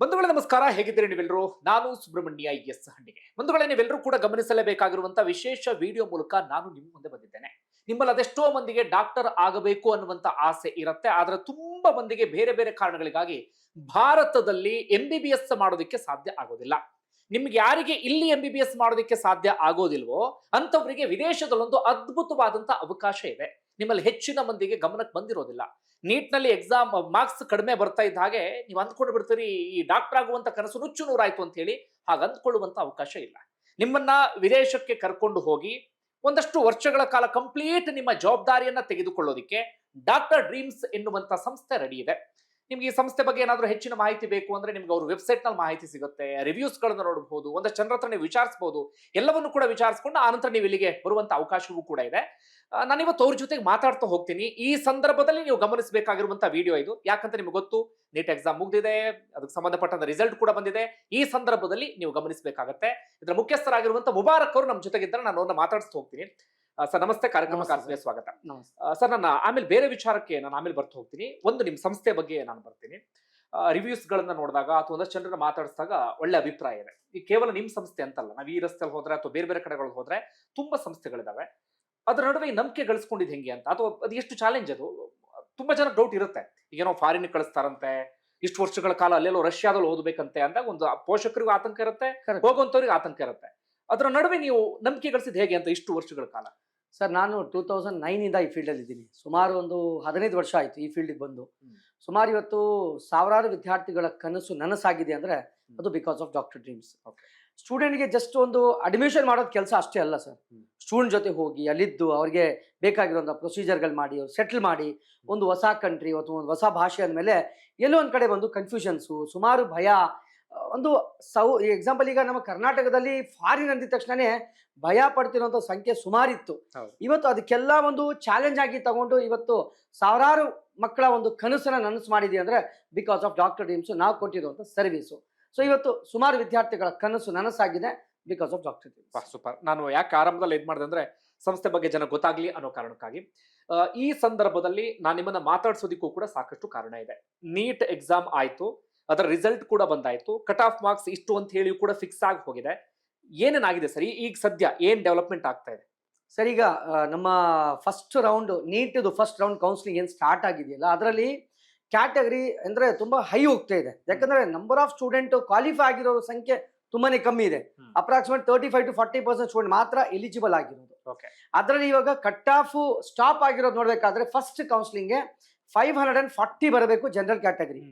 ಬಂಧುಗಳೇ ನಮಸ್ಕಾರ, ಹೇಗಿದ್ದೀರಿ ನೀವೆಲ್ಲರೂ? ನಾನು ಸುಬ್ರಹ್ಮಣ್ಯ ಎಸ್ ಹಣ್ಣಿಗೆ. ಬಂಧುಗಳೇ, ನೀವೆಲ್ಲರೂ ಕೂಡ ಗಮನಿಸಲೇಬೇಕಾಗಿರುವಂತಹ ವಿಶೇಷ ವಿಡಿಯೋ ಮೂಲಕ ನಾನು ನಿಮ್ಮ ಮುಂದೆ ಬಂದಿದ್ದೇನೆ. ನಿಮ್ಮಲ್ಲಿ ಅದೆಷ್ಟೋ ಮಂದಿಗೆ ಡಾಕ್ಟರ್ ಆಗಬೇಕು ಅನ್ನುವಂತ ಆಸೆ ಇರುತ್ತೆ. ಆದ್ರೆ ತುಂಬಾ ಮಂದಿಗೆ ಬೇರೆ ಬೇರೆ ಕಾರಣಗಳಿಗಾಗಿ ಭಾರತದಲ್ಲಿ ಎಂ ಬಿ ಬಿ ಎಸ್ ಮಾಡೋದಕ್ಕೆ ಸಾಧ್ಯ ಆಗೋದಿಲ್ಲ. ನಿಮ್ಗೆ ಯಾರಿಗೆ ಇಲ್ಲಿ ಎಂ ಬಿ ಬಿ ಎಸ್ ಮಾಡೋದಕ್ಕೆ ಸಾಧ್ಯ ಆಗೋದಿಲ್ವೋ ಅಂತವರಿಗೆ ವಿದೇಶದಲ್ಲೊಂದು ಅದ್ಭುತವಾದಂತ ಅವಕಾಶ ಇದೆ. ನಿಮ್ಮಲ್ಲಿ ಹೆಚ್ಚಿನ ಮಂದಿಗೆ ಗಮನಕ್ಕೆ ಬಂದಿರೋದಿಲ್ಲ. ನೀಟ್ನಲ್ಲಿ ಎಕ್ಸಾಮ್ ಮಾರ್ಕ್ಸ್ ಕಡಿಮೆ ಬರ್ತಾ ಇದ್ದ ಹಾಗೆ ನೀವು ಅಂದ್ಕೊಂಡು ಬಿಡ್ತೀರಿ, ಈ ಡಾಕ್ಟರ್ ಆಗುವಂತ ಕನಸು ನುಚ್ಚು ನೂರಾಯ್ತು ಅಂತ ಹೇಳಿ ಹಾಗೆ ಅಂದ್ಕೊಳ್ಳುವಂತ ಅವಕಾಶ ಇಲ್ಲ. ನಿಮ್ಮನ್ನ ವಿದೇಶಕ್ಕೆ ಕರ್ಕೊಂಡು ಹೋಗಿ ಒಂದಷ್ಟು ವರ್ಷಗಳ ಕಾಲ ಕಂಪ್ಲೀಟ್ ನಿಮ್ಮ ಜವಾಬ್ದಾರಿಯನ್ನ ತೆಗೆದುಕೊಳ್ಳೋದಿಕ್ಕೆ ಡಾಕ್ಟರ್ ಡ್ರೀಮ್ಸ್ ಎನ್ನುವಂತ ಸಂಸ್ಥೆ ರೆಡಿ ಇದೆ. ನಿಮ್ಗೆ ಈ ಸಂಸ್ಥೆ ಬಗ್ಗೆ ಏನಾದರೂ ಹೆಚ್ಚಿನ ಮಾಹಿತಿ ಬೇಕು ಅಂದ್ರೆ ನಿಮ್ಗೆ ಅವ್ರ ವೆಬ್ಸೈಟ್ನಲ್ಲಿ ಮಾಹಿತಿ ಸಿಗುತ್ತೆ ರಿವ್ಯೂಸ್ ಗಳನ್ನ ನೋಡಬಹುದು, ಒಂದಷ್ಟು ಜನರ ಹತ್ರ ನೀವು ವಿಚಾರಿಸಬಹುದು ಎಲ್ಲವನ್ನು ಕೂಡ ವಿಚಾರಿಸ್ಕೊಂಡು ಆನಂತರ ನೀವು ಇಲ್ಲಿಗೆ ಬರುವಂತ ಅವಕಾಶವೂ ಕೂಡ ಇದೆ. ನಾನಿವತ್ತು ಅವ್ರ ಜೊತೆಗೆ ಮಾತಾಡ್ತಾ ಹೋಗ್ತೀನಿ. ಈ ಸಂದರ್ಭದಲ್ಲಿ ನೀವು ಗಮನಿಸಬೇಕಾಗಿರುವಂತಹ ವಿಡಿಯೋ ಇದು. ಯಾಕಂತ ನಿಮ್ಗೆ ಗೊತ್ತು ನೀಟ್ ಎಕ್ಸಾಮ್ ಮುಗ್ದಿದೆ, ಅದಕ್ಕೆ ಸಂಬಂಧಪಟ್ಟಂತ ರಿಸಲ್ಟ್ ಕೂಡ ಬಂದಿದೆ. ಈ ಸಂದರ್ಭದಲ್ಲಿ ನೀವು ಗಮನಿಸಬೇಕಾಗತ್ತೆ. ಇದರ ಮುಖ್ಯಸ್ಥರಾಗಿರುವಂತಹ ಮುಬಾರಕ್ ಅವರು ನಮ್ಮ ಜೊತೆಗಿದ್ದರೆ, ನಾನು ಅವ್ರನ್ನ ಮಾತಾಡಿಸ್ತಾ ಹೋಗ್ತೀನಿ. ಸರ್ ನಮಸ್ತೆ ಕಾರ್ಯಕ್ರಮ ನಮಸ್ತೆ ಸ್ವಾಗತ. ಸರ್ ನನ್ನ ಆಮೇಲೆ ಬೇರೆ ವಿಚಾರಕ್ಕೆ ನಾನು ಆಮೇಲೆ ಬರ್ತಾ ಹೋಗ್ತೀನಿ. ಒಂದು ನಿಮ್ಮ ಸಂಸ್ಥೆ ಬಗ್ಗೆ ನಾನು ಬರ್ತೀನಿ. ರಿವ್ಯೂಸ್ ಗಳನ್ನ ನೋಡಿದಾಗ ಅಥವಾ ಒಂದಷ್ಟು ಜನರನ್ನ ಮಾತಾಡಿಸಿದಾಗ ಒಳ್ಳೆ ಅಭಿಪ್ರಾಯ ಇದೆ. ಈ ಕೇವಲ ನಿಮ್ಮ ಸಂಸ್ಥೆ ಅಂತಲ್ಲ ನಾವು ಈ ರಸ್ತೆಯಲ್ಲಿ ಹೋದ್ರೆ ಅಥವಾ ಬೇರೆ ಬೇರೆ ಕಡೆಗಳು ಹೋದ್ರೆ ತುಂಬಾ ಸಂಸ್ಥೆಗಳಿದಾವೆ. ಅದ್ರ ನಡುವೆ ಈ ನಂಬಿಕೆ ಗಳಿಸ್ಕೊಂಡಿದ್ದು ಹೆಂಗೆ ಅಂತ ಅಥವಾ ಅದು ಎಷ್ಟು ಚಾಲೆಂಜ್ ಅದು? ತುಂಬಾ ಜನ ಡೌಟ್ ಇರುತ್ತೆ. ಈಗೇನೋ ಫಾರಿನ್ ಕಳಿಸ್ತಾರಂತೆ ಇಷ್ಟು ವರ್ಷಗಳ ಕಾಲ ಅಲ್ಲೆಲ್ಲೋ ರಷ್ಯಾದಲ್ಲಿ ಓದಬೇಕಂತೆ ಅಂದಾಗ ಒಂದು ಪೋಷಕರಿಗೂ ಆತಂಕ ಇರುತ್ತೆ. ಹೋಗುವಂತವ್ರಿಗೆ ಆತಂಕ ಇರುತ್ತೆ. ಅದರ ನಡುವೆ ನೀವು ನಂಬಿಕೆ ಗಳಿಸಿದ್ ಹೇಗೆ ಅಂತ ಇಷ್ಟು ವರ್ಷಗಳ ಕಾಲ? ಸರ್ ನಾನು ಟೂ ತೌಸಂಡ್ ನೈನಿಂದ ಈ ಫೀಲ್ಡಲ್ಲಿ ಇದ್ದೀನಿ. ಸುಮಾರು ಒಂದು ಹದಿನೈದು ವರ್ಷ ಆಯಿತು ಈ ಫೀಲ್ಡಿಗೆ ಬಂದು. ಸುಮಾರು ಇವತ್ತು ಸಾವಿರಾರು ವಿದ್ಯಾರ್ಥಿಗಳ ಕನಸು ನನಸಾಗಿದೆ ಅಂದರೆ ಅದು ಬಿಕಾಸ್ ಆಫ್ ಡಾಕ್ಟರ್ ಡ್ರೀಮ್ಸ್. ಸ್ಟೂಡೆಂಟ್ಗೆ ಜಸ್ಟ್ ಒಂದು ಅಡ್ಮಿಷನ್ ಮಾಡೋದು ಕೆಲಸ ಅಷ್ಟೇ ಅಲ್ಲ ಸರ್. ಸ್ಟೂಡೆಂಟ್ ಜೊತೆ ಹೋಗಿ ಅಲ್ಲಿದ್ದು ಅವ್ರಿಗೆ ಬೇಕಾಗಿರೋಂಥ ಪ್ರೊಸೀಜರ್ಗಳು ಮಾಡಿ ಅವ್ರು ಸೆಟ್ಲ್ ಮಾಡಿ ಒಂದು ಹೊಸ ಕಂಟ್ರಿ ಅಥವಾ ಒಂದು ಹೊಸ ಭಾಷೆ ಅಂದಮೇಲೆ ಎಲ್ಲೋ ಒಂದು ಕಡೆ ಬಂದು ಕನ್ಫ್ಯೂಷನ್ಸು ಸುಮಾರು ಭಯ ಒಂದು ಸೌ ಎಕ್ಸಾಂಪಲ್ ಈಗ ನಮ್ಮ ಕರ್ನಾಟಕದಲ್ಲಿ ಫಾರಿನ್ ಅಂದಿದ ತಕ್ಷಣನೇ ಭಯ ಪಡ್ತಿರೋಂಥ ಸಂಖ್ಯೆ ಸುಮಾರಿತ್ತು. ಇವತ್ತು ಅದಕ್ಕೆಲ್ಲ ಒಂದು ಚಾಲೆಂಜ್ ಆಗಿ ತಗೊಂಡು ಇವತ್ತು ಸಾವಿರಾರು ಮಕ್ಕಳ ಒಂದು ಕನಸನ್ನ ನನಸು ಮಾಡಿದ್ವಿ ಅಂದ್ರೆ ಬಿಕಾಸ್ ಆಫ್ ಡಾಕ್ಟರ್ ಟೀಮ್ಸ್ ನಾವು ಕೊಟ್ಟಿರುವಂಥ ಸರ್ವಿಸು ಸೊ ಇವತ್ತು ಸುಮಾರು ವಿದ್ಯಾರ್ಥಿಗಳ ಕನಸು ನನಸಾಗಿದೆ because of doctor dreams super ನಾನು ಯಾಕೆ ಆರಂಭದಲ್ಲಿ ಇದು ಮಾಡಿದೆ ಅಂದ್ರೆ ಸಂಸ್ಥೆ ಬಗ್ಗೆ ಜನ ಗೊತ್ತಾಗ್ಲಿ ಅನ್ನೋ ಕಾರಣಕ್ಕಾಗಿ. ಈ ಸಂದರ್ಭದಲ್ಲಿ ನಾನು ನಿಮ್ಮನ್ನ ಮಾತಾಡ್ಸೋದಿಕ್ಕೂ ಕೂಡ ಸಾಕಷ್ಟು ಕಾರಣ ಇದೆ. ನೀಟ್ ಎಕ್ಸಾಮ್ ಆಯ್ತು. ಅದರ ರಿಸಲ್ಟ್ ಕೂಡ ಬಂದಾಯ್ತು. ಕಟ್ ಆಫ್ ಮಾರ್ಕ್ಸ್ ಇಷ್ಟು ಅಂತ ಹೇಳಿ ಕೂಡ ಫಿಕ್ಸ್ ಆಗಿ ಹೋಗಿದೆ. ಏನೇನಾಗಿದೆ ಸರ್? ಈಗ ಸದ್ಯ ಏನ್ ಡೆವಲಪ್ಮೆಂಟ್ ಆಗ್ತಾ ಇದೆ? ಸರ್ ಈಗ ನಮ್ಮ ಫಸ್ಟ್ ರೌಂಡ್ ನೀಟ್ದು ಫಸ್ಟ್ ರೌಂಡ್ ಕೌನ್ಸಿಲಿಂಗ್ ಏನು ಸ್ಟಾರ್ಟ್ ಆಗಿದೆಯಲ್ಲ ಅದರಲ್ಲಿ ಕ್ಯಾಟಗರಿ ಅಂದ್ರೆ ತುಂಬಾ ಹೈ ಹೋಗ್ತಾ ಇದೆ. ಯಾಕಂದ್ರೆ ನಂಬರ್ ಆಫ್ ಸ್ಟೂಡೆಂಟ್ ಕ್ವಾಲಿಫೈ ಆಗಿರೋ ಸಂಖ್ಯೆ ತುಂಬಾನೇ ಕಮ್ಮಿ ಇದೆ. Approximate thirty five to forty percent student ಮಾತ್ರ ಎಲಿಜಿಬಲ್ ಆಗಿರೋದು. ಅದರಲ್ಲಿ ಇವಾಗ ಕಟ್ ಆಫ್ ಸ್ಟಾಪ್ ಆಗಿರೋದು ನೋಡ್ಬೇಕಾದ್ರೆ ಫಸ್ಟ್ ಕೌನ್ಸಿಲಿಂಗ್ಗೆ ಫೈವ್ ಹಂಡ್ರೆಡ್ ಅಂಡ್ ಫಾರ್ಟಿ ಬರಬೇಕು general category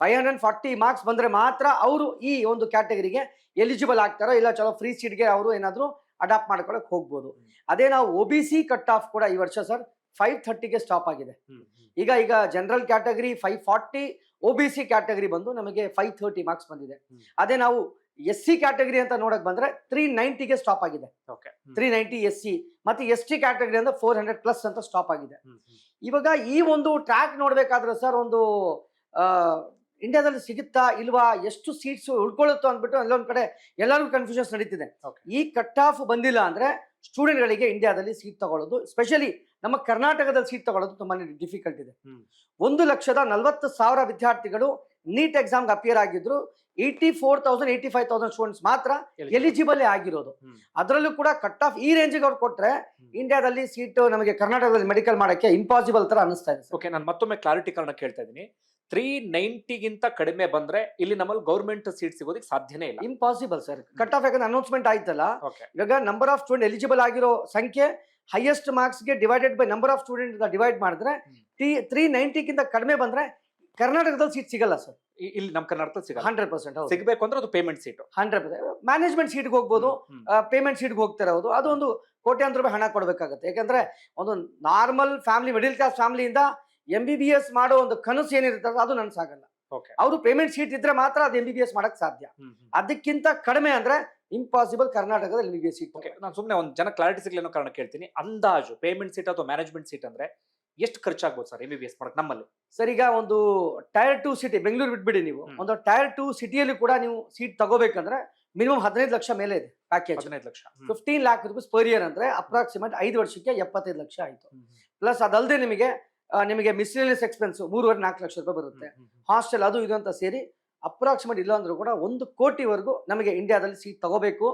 five hundred forty marks ಬಂದ್ರೆ ಮಾತ್ರ ಅವರು ಈ ಒಂದು ಕ್ಯಾಟಗರಿಗೆ ಎಲಿಜಿಬಲ್ ಆಗ್ತಾರೋ ಇಲ್ಲ ಚಲೋ ಫ್ರೀ ಸೀಟ್ಗೆ ಅವರು ಏನಾದರೂ ಅಡಾಪ್ಟ್ ಮಾಡ್ಕೊಳಕ್ಕೆ ಹೋಗ್ಬೋದು. ಅದೇ ನಾವು O B C cut off ಕೂಡ ಈ ವರ್ಷ ಸರ್ ಫೈವ್ ಥರ್ಟಿಗೆ ಸ್ಟಾಪ್ ಆಗಿದೆ. ಈಗ ಈಗ general category five forty O B C category ಬಂದು ನಮಗೆ ಫೈವ್ ಥರ್ಟಿ ಮಾರ್ಕ್ಸ್ ಬಂದಿದೆ. ಅದೇ ನಾವು ಎಸ್ ಸಿ ಕ್ಯಾಟಗರಿ ಅಂತ ನೋಡಕ್ ಬಂದ್ರೆ ತ್ರೀ ನೈಂಟಿಗೆ ಸ್ಟಾಪ್ ಆಗಿದೆ. Okay. Three ninety S C ಮತ್ತೆ ಎಸ್ ಟಿ ಕ್ಯಾಟಗರಿ ಅಂದ್ರೆ ಫೋರ್ ಹಂಡ್ರೆಡ್ ಪ್ಲಸ್ ಅಂತ ಸ್ಟಾಪ್ ಆಗಿದೆ. ಇವಾಗ ಈ ಒಂದು ಟ್ರ್ಯಾಕ್ ನೋಡ್ಬೇಕಾದ್ರೆ ಸರ್ ಒಂದು ಇಂಡಿಯಾದಲ್ಲಿ ಸಿಗುತ್ತಾ ಇಲ್ವಾ ಎಷ್ಟು ಸೀಟ್ಸ್ ಉಳ್ಕೊಳ್ಳುತ್ತೋ ಅಂದ್ಬಿಟ್ಟು ಎಲ್ಲೊಂದು ಕಡೆ ಎಲ್ಲರಿಗೂ ಕನ್ಫ್ಯೂಷನ್ಸ್ ನಡೀತಿದೆ. ಈ ಕಟ್ ಆಫ್ ಬಂದಿಲ್ಲ ಅಂದ್ರೆ ಸ್ಟೂಡೆಂಟ್ಗಳಿಗೆ ಇಂಡಿಯಾದಲ್ಲಿ ಸೀಟ್ ತಗೊಳ್ಳೋದು ಸ್ಪೆಷಲಿ ನಮ್ಮ ಕರ್ನಾಟಕದಲ್ಲಿ ಸೀಟ್ ತಗೊಳ್ಳೋದು ತುಂಬಾನೇ ಡಿಫಿಕಲ್ಟ್ ಇದೆ. ಒಂದು ಲಕ್ಷದ ನಲವತ್ತು ಸಾವಿರ ವಿದ್ಯಾರ್ಥಿಗಳು ನೀಟ್ ಎಕ್ಸಾಮ್ಗೆ ಅಪಿಯರ್ ಆಗಿದ್ರು eighty four thousand eighty five thousand students ಮಾತ್ರ ಎಲಿಜಿಬಲ್ ಆಗಿರೋದು. ಅದರಲ್ಲೂ ಕೂಡ ಕಟ್ ಆಫ್ ಈ ರೇಂಜಿಗೆ ಅವ್ರು ಕೊಟ್ರೆ ಇಂಡಿಯಾದಲ್ಲಿ ಸೀಟ್ ನಮಗೆ ಕರ್ನಾಟಕದಲ್ಲಿ ಮೆಡಿಕಲ್ ಮಾಡೋಕ್ಕೆ ಇಂಪಾಸಿಬಲ್ ತರ ಅನಿಸ್ತಾ ಇದೆ ಓಕೆ ನಾನು ಮತ್ತೊಮ್ಮೆ ಕ್ಲಾರಿಟಿ ಕಾರಣ ಕೇಳ್ತಾ ಇದ್ದೀನಿ. ತ್ರೀ ನೈಂಟಿಗಿಂತ ಕಡಿಮೆ ಬಂದ್ರೆ ಇಲ್ಲಿ ನಮ್ಮಲ್ಲಿ ಗೌರ್ಮೆಂಟ್ ಸೀಟ್ ಸಿಗೋದಕ್ಕೆ ಸಾಧ್ಯನೇ ಇಲ್ಲ. ಇಂಪಾಸಿಬಲ್ ಸರ್ ಕಟ್ ಆಫ್ ಯಾಕಂದ್ರೆ ಅನೌನ್ಸ್ಮೆಂಟ್ ಆಯ್ತಲ್ಲ? ಇವಾಗ ನಂಬರ್ ಆಫ್ ಸ್ಟೂಡೆಂಟ್ ಎಲಿಜಿಬಲ್ ಆಗಿರೋ ಸಂಖ್ಯೆ highest ಮಾರ್ಕ್ಸ್ಗೆ divided by number of student divide ಮಾಡಿದ್ರೆ. ತ್ರೀ ನೈಂಟಿಗಿಂತ ಕಡಿಮೆ ಬಂದ್ರೆ ಕರ್ನಾಟಕದಲ್ಲಿ ಸೀಟ್ ಸಿಗಲ್ಲ ಸರ್ ಇಲ್ಲಿ ನಮ್ಮ ಕರ್ನಾಟಕದಲ್ಲಿ ಸಿಗಲ್ಲ. ಹಂಡ್ರೆಡ್ ಪರ್ಸೆಂಟ್ ಸಿಗಬೇಕು ಅಂದ್ರೆ ಅದು payment seat hundred percent management ಸೀಟ್ಗೆ ಹೋಗ್ಬೋದು ಪೇಮೆಂಟ್ ಸೀಟ್ಗೆ ಹೋಗ್ತಾರೆ ಹೌದು ಅದೊಂದು ಕೋಟ್ಯಾಂತರ ರೂಪಾಯಿ ಹಣ ಕೊಡಬೇಕಾಗುತ್ತೆ. ಯಾಕಂದ್ರೆ ಒಂದು ನಾರ್ಮಲ್ ಫ್ಯಾಮಿಲಿ ಮಿಡಿಲ್ ಕ್ಲಾಸ್ ಫ್ಯಾಮಿಲಿಯಿಂದ ಎಂ ಬಿ ಬಿ ಎಸ್ ಮಾಡೋ ಒಂದು ಕನಸು ಏನಿರ್ತದೆ ಅದು ನನ್ಸಾಗಲ್ಲ ಓಕೆ ಅವರು ಪೇಮೆಂಟ್ ಶೀಟ್ ಇದ್ರೆ ಮಾತ್ರ ಅದು ಎಂ ಬಿ ಬಿ ಎಸ್ ಮಾಡಕ್ ಸಾಧ್ಯ. ಅದಕ್ಕಿಂತ ಕಡಿಮೆ ಅಂದ್ರೆ ಇಂಪಾಸಿಬಲ್ ಕರ್ನಾಟಕದಲ್ಲಿ M B B S seat ನಾನು ಸುಮ್ಮನೆ ಒಂದು ಜನ ಕ್ಲಾರಿಟಿ ಸಿಗ್ಲಿ ಅನ್ನೋ ಕಾರಣ ಕೇಳ್ತೀನಿ ಅಂದಾಜು ಪೇಮೆಂಟ್ ಸೀಟ್ ಅಥವಾ ಮ್ಯಾನೇಜ್ಮೆಂಟ್ ಸೀಟ್ ಅಂದ್ರೆ ಎಷ್ಟು ಖರ್ಚಾಗ್ಬೋದು sir M B B S ಮಾಡಕ್ ನಮ್ಮಲ್ಲಿ? ಸರ್ ಈಗ ಒಂದು ಟೈರ್ ಟು ಸಿಟಿ ಬೆಂಗಳೂರು ಬಿಟ್ಬಿಡಿ ನೀವು. ಒಂದು ಟೈರ್ ಟು ಸಿಟಿಯಲ್ಲಿ ಕೂಡ ನೀವು ಸೀಟ್ ತಗೋಬೇಕಂದ್ರೆ ಮಿನಿಮಮ್ ಹದಿನೈದು ಲಕ್ಷ ಮೇಲೆ ಇದೆ ಪ್ಯಾಕೇಜ್ ಹದಿನೈದು lakh. Fifteen lakh rupees per year ಅಂದ್ರೆ ಅಪ್ರಾಕ್ಸಿಮೇಟ್ ಐದು ವರ್ಷಕ್ಕೆ ಎಪ್ಪತ್ತೈದು ಲಕ್ಷ ಆಯ್ತು. ಪ್ಲಸ್ ಅದಲ್ಲದೆ ನಿಮಗೆ ನಿಮಗೆ ಮಿಸ್ಲೇನಿಯಸ್ ಎಕ್ಸ್ಪೆನ್ಸ್ ಮೂರುವರೆ ನಾಲ್ಕು ಲಕ್ಷ ರೂಪಾಯಿ ಬರುತ್ತೆ. ಹಾಸ್ಟೆಲ್ ಅದು ಇದು ಅಂತ ಸೇರಿ ಅಪ್ರಾಕ್ಸಿಮೇಟ್ ಇಲ್ಲ ಅಂದ್ರೂ ಕೂಡ ಒಂದು ಕೋಟಿವರೆಗೂ ನಮಗೆ ಇಂಡಿಯಾದಲ್ಲಿ ಸೀಟ್ ತಗೋಬೇಕು.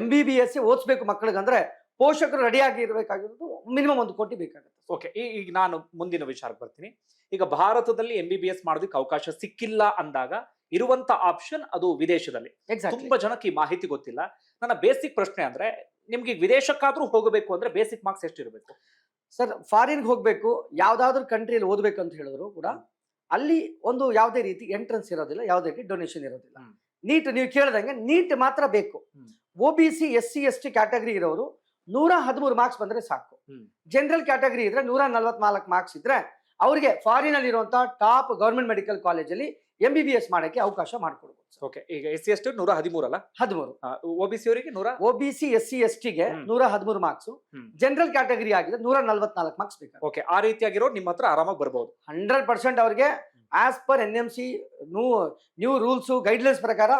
ಎಂ ಬಿ ಬಿ ಎಸ್ ಓದಿಸ್ಬೇಕು ಮಕ್ಕಳಿಗೆ ಅಂದ್ರೆ ಪೋಷಕರು ರೆಡಿಯಾಗಿ ಇರಬೇಕಾಗಿರೋದು ಮಿನಿಮಮ್ ಒಂದು ಕೋಟಿ ಬೇಕಾಗುತ್ತೆ. ಓಕೆ ಈಗ ನಾನು ಮುಂದಿನ ವಿಚಾರಕ್ಕೆ ಬರ್ತೀನಿ. ಈಗ ಭಾರತದಲ್ಲಿ ಎಂ ಬಿ ಬಿ ಎಸ್ ಮಾಡೋದಕ್ಕೆ ಅವಕಾಶ ಸಿಕ್ಕಿಲ್ಲ ಅಂದಾಗ ಇರುವಂತ ಆಪ್ಷನ್ ಅದು ವಿದೇಶದಲ್ಲಿ. ತುಂಬಾ ಜನಕ್ಕೆ ಈ ಮಾಹಿತಿ ಗೊತ್ತಿಲ್ಲ. ನನ್ನ ಬೇಸಿಕ್ ಪ್ರಶ್ನೆ ಅಂದ್ರೆ ನಿಮ್ಗೆ ವಿದೇಶಕ್ಕಾದ್ರೂ ಹೋಗಬೇಕು ಅಂದ್ರೆ ಬೇಸಿಕ್ ಮಾರ್ಕ್ಸ್ ಎಷ್ಟು ಇರಬೇಕು ಸರ್ ಫಾರಿನ್ಗೆ ಹೋಗ್ಬೇಕು ಯಾವ್ದಾದ್ರು ಕಂಟ್ರಿಯಲ್ಲಿ ಓದ್ಬೇಕು ಅಂತ ಹೇಳಿದ್ರು ಕೂಡ ಅಲ್ಲಿ ಒಂದು ಯಾವುದೇ ರೀತಿ ಎಂಟ್ರೆನ್ಸ್ ಇರೋದಿಲ್ಲ ಯಾವುದೇ ರೀತಿ ಡೊನೇಷನ್ ಇರೋದಿಲ್ಲ. ನೀಟ್ ನೀವು ಕೇಳ್ದಂಗೆ ನೀಟ್ ಮಾತ್ರ ಬೇಕು. O B C S C S T category ಇರೋರು ನೂರ ಹದಿಮೂರು ಮಾರ್ಕ್ಸ್ ಬಂದ್ರೆ ಸಾಕು. ಜನರಲ್ ಕ್ಯಾಟಗರಿ ಇದ್ರೆ ನೂರ ನಲ್ವತ್ನಾಲ್ಕು ಮಾರ್ಕ್ಸ್ ಇದ್ರೆ ಅವರಿಗೆ ಫಾರಿನ್ ಅಲ್ಲಿ ಇರುವಂತಹ ಟಾಪ್ ಗೌರ್ಮೆಂಟ್ ಮೆಡಿಕಲ್ ಕಾಲೇಜಲ್ಲಿ ಎಂ ಬಿ ಬಿ ಎಸ್ ಮಾಡಕ್ಕೆ ಅವಕಾಶ ಮಾಡಿಕೊಡ್ಬೋದು ಓಕೆ ಈಗ ಎಸ್ ಸಿ ಎಸ್ ನೂರ ಹದಿಮೂರಲ್ಲ ಹದಿಮೂರು. ಒ ಬಿ ಸಿ ಅವರಿಗೆ ನೂರ? O B C S C S ಟಿಗೆ ನೂರ ಹದಿಮೂರು ಮಾರ್ಕ್ಸ್. ಜನರಲ್ ಕ್ಯಾಟಗರಿ ಆಗಿದೆ ನೂರ ನಲ್ವತ್ನಾಲ್ಕು ಮಾರ್ಕ್ಸ್ ಬೇಕು ಓಕೆ ಆ ರೀತಿಯಾಗಿರೋ ನಿಮ್ಮ ಹತ್ರ ಆರಾಮಾಗಿ ಬರ್ಬೋದು. ಹಂಡ್ರೆಡ್ ಪರ್ಸೆಂಟ್ ಅವ್ರಿಗೆ as per N M C new new rules guidelines ಪ್ರಕಾರ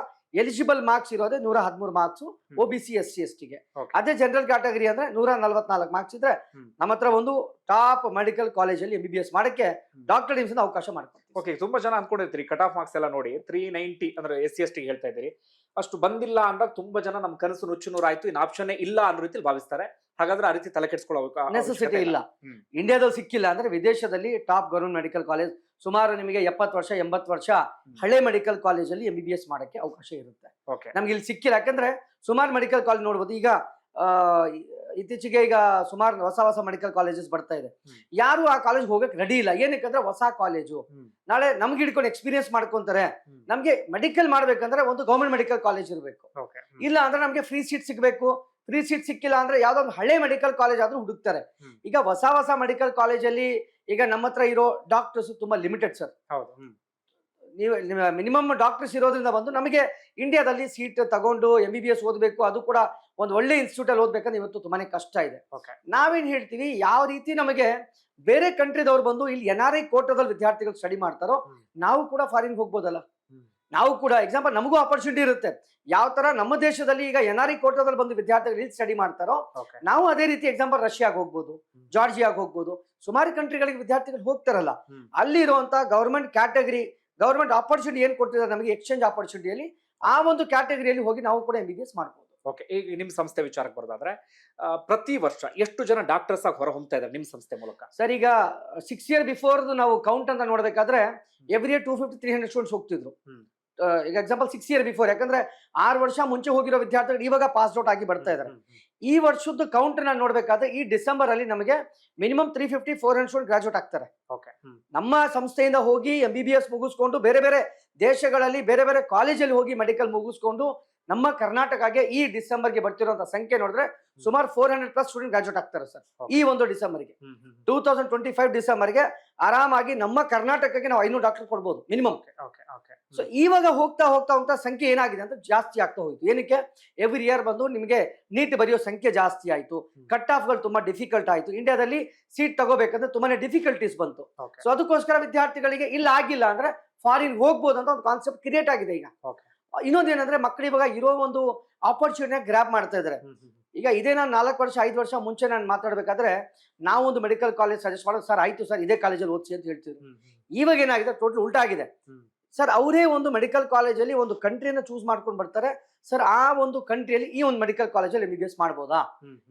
ಎಲಿಜಿಬಲ್ ಮಾರ್ಕ್ಸ್ ಇರೋದೇ ನೂರ ಹದಿಮೂರು marks O B C S C S ಟಿಗೆ. ಅದೇ ಜನರಲ್ ಕ್ಯಾಟಗರಿ ಅಂದ್ರೆ ನೂರ ನಲ್ವತ್ನಾಲ್ಕು ಮಾರ್ಕ್ಸ್ ಇದ್ರೆ. ನಮ್ಮ ಹತ್ರ ಒಂದು ಟಾಪ್ ಮೆಡಿಕಲ್ ಕಾಲೇಜಲ್ಲಿ ಎಂ ಬಿ ಎಸ್ ಮಾಡಕ್ಕೆ. ಡಾಕ್ಟರ್ ಡಿಮ್ಸ್ ಅವಕಾಶ ಮಾಡ್ಕೊಡ್ತೀವಿ ಓಕೆ ತುಂಬಾ ಜನ ಅನ್ಕೊಂಡಿರ್ತೀರಿ ಕಟ್ ಆಫ್ ಮಾರ್ಕ್ಸ್ ಎಲ್ಲ ನೋಡಿ ತ್ರೀ ನೈಂಟಿ ಅಂದ್ರೆ ಎಸ್ ಸಿ ಎಸ್ ಟಿ ಹೇಳ್ತಾ ಇದ್ದೀರಿ ಅಷ್ಟು ಬಂದಿಲ್ಲ ಅಂದಾಗ ತುಂಬಾ ಜನ ನಮ್ಮ ಕನಸು ನುಚ್ಚು ನೂರ ಆಯ್ತು ಇನ್ನು ಆಪ್ಷನ್ ಇಲ್ಲ ಅನ್ನೋ ರೀತಿ ಭಾವಿಸ್ತಾರೆ ಹಾಗಾದ್ರೆ ಆ ರೀತಿ ತಲೆ ಕೆಡ್ಸ್ಕೊಳ್ಳೋ ನೆಸೆಸಿಟಿ ಇಲ್ಲ. ಇಂಡಿಯಾದಲ್ಲಿ ಸಿಕ್ಕಿಲ್ಲ ಅಂದ್ರೆ ವಿದೇಶದಲ್ಲಿ ಟಾಪ್ ಗೌರ್ಮೆಂಟ್ ಮೆಡಿಕಲ್ ಕಾಲೇಜ್ ಸುಮಾರು ನಿಮಗೆ ಎಪ್ಪತ್ತು ವರ್ಷ ಎಂಬತ್ತು ವರ್ಷ ಹಳೆ ಮೆಡಿಕಲ್ ಕಾಲೇಜಲ್ಲಿ ಎಂ ಬಿ ಬಿ ಎಸ್ ಮಾಡಕ್ಕೆ ಅವಕಾಶ ಇರುತ್ತೆ. ನಮ್ಗೆ ಇಲ್ಲಿ ಸಿಕ್ಕಿಲ್ಲ. ಯಾಕಂದ್ರೆ ಸುಮಾರು ಮೆಡಿಕಲ್ ಕಾಲೇಜ್ ನೋಡ್ಬೋದು. ಈಗ ಇತ್ತೀಚೆಗೆ ಈಗ ಸುಮಾರು ಹೊಸ ಹೊಸ ಮೆಡಿಕಲ್ ಕಾಲೇಜಸ್ ಬರ್ತಾ ಇದೆ. ಯಾರು ಆ ಕಾಲೇಜ್ ಹೋಗಕ್ಕೆ ರೆಡಿ ಇಲ್ಲ. ಏನಕ್ಕಂದ್ರೆ ಹೊಸ ಕಾಲೇಜು ನಾಳೆ ನಮ್ಗೆ ಹಿಡ್ಕೊಂಡು ಎಕ್ಸ್ಪೀರಿಯನ್ಸ್ ಮಾಡ್ಕೊಂತಾರೆ. ನಮ್ಗೆ ಮೆಡಿಕಲ್ ಮಾಡ್ಬೇಕಂದ್ರೆ ಒಂದು ಗೌರ್ಮೆಂಟ್ ಮೆಡಿಕಲ್ ಕಾಲೇಜ್ ಇರಬೇಕು. ಇಲ್ಲ ಅಂದ್ರೆ ನಮ್ಗೆ ಫ್ರೀ ಸೀಟ್ ಸಿಗಬೇಕು. ಫ್ರೀ ಸೀಟ್ ಸಿಕ್ಕಿಲ್ಲ ಅಂದ್ರೆ ಯಾವ್ದೊಂದು ಹಳೆ ಮೆಡಿಕಲ್ ಕಾಲೇಜ್ ಆದ್ರೂ ಹುಡುಕ್ತಾರೆ. ಈಗ ಹೊಸ ಹೊಸ ಮೆಡಿಕಲ್ ಕಾಲೇಜಲ್ಲಿ ಈಗ ನಮ್ಮ ಹತ್ರ ಇರೋ ಡಾಕ್ಟರ್ಸ್ ತುಂಬಾ ಲಿಮಿಟೆಡ್ ಸರ್ ಹೌದು. ನೀವು ಮಿನಿಮಮ್ ಡಾಕ್ಟರ್ಸ್ ಇರೋದ್ರಿಂದ ಬಂದು ನಮಗೆ ಇಂಡಿಯಾದಲ್ಲಿ ಸೀಟ್ ತಗೊಂಡು ಎಂ ಬಿ ಬಿ ಎಸ್ ಓದಬೇಕು ಅದು ಕೂಡ ಒಂದು ಒಳ್ಳೆ ಇನ್ಸ್ಟಿಟ್ಯೂಟ್ ಅಲ್ಲಿ ಓದ್ಬೇಕಂದ್ರೆ ಇವತ್ತು ತುಂಬಾನೇ ಕಷ್ಟ ಇದೆ. ನಾವೇನು ಹೇಳ್ತೀವಿ ಯಾವ ರೀತಿ ನಮಗೆ ಬೇರೆ ಕಂಟ್ರಿದವ್ರು ಬಂದು ಇಲ್ಲಿ ಎನ್ ಆರ್ ಐ ಕೋಟದಲ್ಲಿ ವಿದ್ಯಾರ್ಥಿಗಳು ಸ್ಟಡಿ ಮಾಡ್ತಾರೋ ನಾವು ಕೂಡ ಫಾರಿನ್ ಹೋಗ್ಬೋದಲ್ಲ. ನಾವು ಕೂಡ ಎಕ್ಸಾಂಪಲ್ ನಮಗೂ ಆಪರ್ಚುನಿಟಿ ಇರುತ್ತೆ. ಯಾವ ತರ ನಮ್ಮ ದೇಶದಲ್ಲಿ ಈಗ ಎನ್ ಆರ್ ಐ ಕೋಟದಲ್ಲಿ ಬಂದು ವಿದ್ಯಾರ್ಥಿಗಳು ಇಲ್ಲಿ ಸ್ಟಡಿ ಮಾಡ್ತಾರೋ ನಾವು ಅದೇ ರೀತಿ ಎಕ್ಸಾಂಪಲ್ ರಷ್ಯಾಗ ಹೋಗ್ಬೋದು ಜಾರ್ಜಿಯಾಗೆ ಹೋಗ್ಬೋದು ಸುಮಾರು ಕಂಟ್ರಿಗಳಿಗೆ ವಿದ್ಯಾರ್ಥಿಗಳು ಹೋಗ್ತಾರಲ್ಲ ಅಲ್ಲಿ ಇರುವಂತಹ ಗವರ್ಮೆಂಟ್ ಕ್ಯಾಟಗರಿ ಗವರ್ಮೆಂಟ್ ಆಪರ್ಚುನಿಟಿ ಏನ್ ಕೊಡ್ತಿದ್ದಾರೆ ನಮಗೆ ಎಕ್ಸ್ಚೇಂಜ್ ಆಪರ್ಚುನಿಟಿಯಲ್ಲಿ ಆ ಒಂದು ಕ್ಯಾಟಗರಿಯಲ್ಲಿ ಹೋಗಿ ನಾವು ಕೂಡ ಎಂ ಬಿ ಬಿ ಎಸ್ ಮಾಡ್ಬೋದು. ಓಕೆ ಈಗ ನಿಮ್ ಸಂಸ್ಥೆ ವಿಚಾರಕ್ಕೆ ಬರೋದಾದ್ರೆ ಪ್ರತಿ ವರ್ಷ ಎಷ್ಟು ಜನ ಡಾಕ್ಟರ್ಸ್ ಆಗಿ ಹೊರ ಹೊಮ್ತಾ ಇದ್ದಾರೆ ನಿಮ್ ಸಂಸ್ಥೆ ಮೂಲಕ? ಸರ್ ಈಗ ಸಿಕ್ಸ್ ಇಯರ್ ಬಿಫೋರ್ ನಾವು ಕೌಂಟ್ ಅಂತ ನೋಡಬೇಕಾದ್ರೆ every year two fifty three hundred students ಹೋಗ್ತಿದ್ರು. ಈಗ ಎಕ್ಸಾಂಪಲ್ ಸಿಕ್ಸ್ ಇಯರ್ ಬಿಫೋರ್ ಯಾಕಂದ್ರೆ ಆರು ವರ್ಷ ಮುಂಚೆ ಹೋಗಿರೋ ವಿದ್ಯಾರ್ಥಿಗಳು ಇವಾಗ ಪಾಸ್ ಔಟ್ ಆಗಿ ಬರ್ತಾ ಇದ್ದಾರೆ ಹ್ಮ್, ಈ ವರ್ಷದ ಕೌಂಟ್ ನಾನು ನೋಡ್ಬೇಕಾದ್ರೆ ಈ ಡಿಸೆಂಬರ್ ಅಲ್ಲಿ ನಮಗೆ minimum three fifty four hundred student graduate ಆಗ್ತಾರೆ. ಓಕೆ ನಮ್ಮ ಸಂಸ್ಥೆಯಿಂದ ಹೋಗಿ ಎಂ ಬಿ ಬಿ ಎಸ್ ಮುಗಿಸ್ಕೊಂಡು ಬೇರೆ ಬೇರೆ ದೇಶಗಳಲ್ಲಿ ಬೇರೆ ಬೇರೆ ಕಾಲೇಜಲ್ಲಿ ಹೋಗಿ ಮೆಡಿಕಲ್ ಮುಗಿಸ್ಕೊಂಡು ನಮ್ಮ ಕರ್ನಾಟಕಗೆ ಈ ಡಿಸೆಂಬರ್ಗೆ ಬರ್ತಿರುವಂತ ಸಂಖ್ಯೆ ನೋಡಿದ್ರೆ ಸುಮಾರು four hundred plus student graduate ಆಗ್ತಾರೆ ಸರ್. ಈ ಒಂದು ಡಿಸೆಂಬರ್ಗೆ ಟೂ ತೌಸಂಡ್ ಟ್ವೆಂಟಿ ಫೈವ್ ಡಿಸೆಂಬರ್ಗೆ ಆರಾಮಾಗಿ ನಮ್ಮ ಕರ್ನಾಟಕಕ್ಕೆ ನಾವು ಐನೂರು ಡಾಕ್ಟರ್ ಕೊಡ್ಬೋದು ಮಿನಿಮಮ್ ಓಕೆ ಓಕೆ ಸೊ ಇವಾಗ ಹೋಗ್ತಾ ಹೋಗ್ತಾ ಹೋಗ್ತಾ ಸಂಖ್ಯೆ ಏನಾಗಿದೆ ಅಂತ ಜಾಸ್ತಿ ಆಗ್ತಾ ಹೋಯ್ತು. ಏನಕ್ಕೆ? ಎವ್ರಿ ಇಯರ್ ಬಂದು ನಿಮಗೆ ನೀಟ್ ಬರೆಯೋ ಸಂಖ್ಯೆ ಜಾಸ್ತಿ ಆಯ್ತು. ಕಟ್ ಆಫ್ಗಳು ತುಂಬಾ ಡಿಫಿಕಲ್ಟ್ ಆಯ್ತು. ಇಂಡಿಯಾದಲ್ಲಿ ಸೀಟ್ ತಗೋಬೇಕಂದ್ರೆ ತುಂಬಾನೇ ಡಿಫಿಕಲ್ಟೀಸ್ ಬಂತು. ಸೊ ಅದಕ್ಕೋಸ್ಕರ ವಿದ್ಯಾರ್ಥಿಗಳಿಗೆ ಇಲ್ಲ ಆಗಿಲ್ಲ ಅಂದ್ರೆ ಫಾರಿನ್ ಹೋಗ್ಬೋದು ಅಂತ ಒಂದು ಕಾನ್ಸೆಪ್ಟ್ ಕ್ರಿಯೇಟ್ ಆಗಿದೆ ಈಗ. ಇನ್ನೊಂದು ಏನಂದ್ರೆ ಮಕ್ಕಳು ಇವಾಗ ಇರೋ ಒಂದು ಆಪರ್ಚುನಿಟಿ ಗ್ರಾಪ್ ಮಾಡ್ತಾ ಇದ್ದಾರೆ ಈಗ ಇದೇ ನಾನು ನಾಲ್ಕು ವರ್ಷ ಐದು ವರ್ಷ ಮುಂಚೆ ನಾನು ಮಾತಾಡ್ಬೇಕಾದ್ರೆ ನಾವೊಂದು ಮೆಡಿಕಲ್ ಕಾಲೇಜ್ ಸಜೆಸ್ಟ್ ಮಾಡೋದು ಸರ್ ಆಯ್ತು ಸರ್ ಇದೇ ಕಾಲೇಜಲ್ಲಿ ಓದಿಸಿ ಅಂತ ಹೇಳ್ತಿದ್ರು. ಹ್ಮ್, ಇವಾಗ ಏನಾಗಿದೆ? ಟೋಟಲ್ ಉಲ್ಟಾ ಆಗಿದೆ ಹ್ಮ್. ಸರ್ ಅವರೇ ಒಂದು ಮೆಡಿಕಲ್ ಕಾಲೇಜಲ್ಲಿ ಒಂದು ಕಂಟ್ರಿಯನ್ನು ಚೂಸ್ ಮಾಡ್ಕೊಂಡು ಬರ್ತಾರೆ. ಸರ್ ಆ ಒಂದು ಕಂಟ್ರಿಯಲ್ಲಿ ಈ ಒಂದು ಮೆಡಿಕಲ್ ಕಾಲೇಜಲ್ಲಿ ಎಂ ಬಿ ಬಿ ಎಸ್ ಮಾಡ್ಬೋದಾ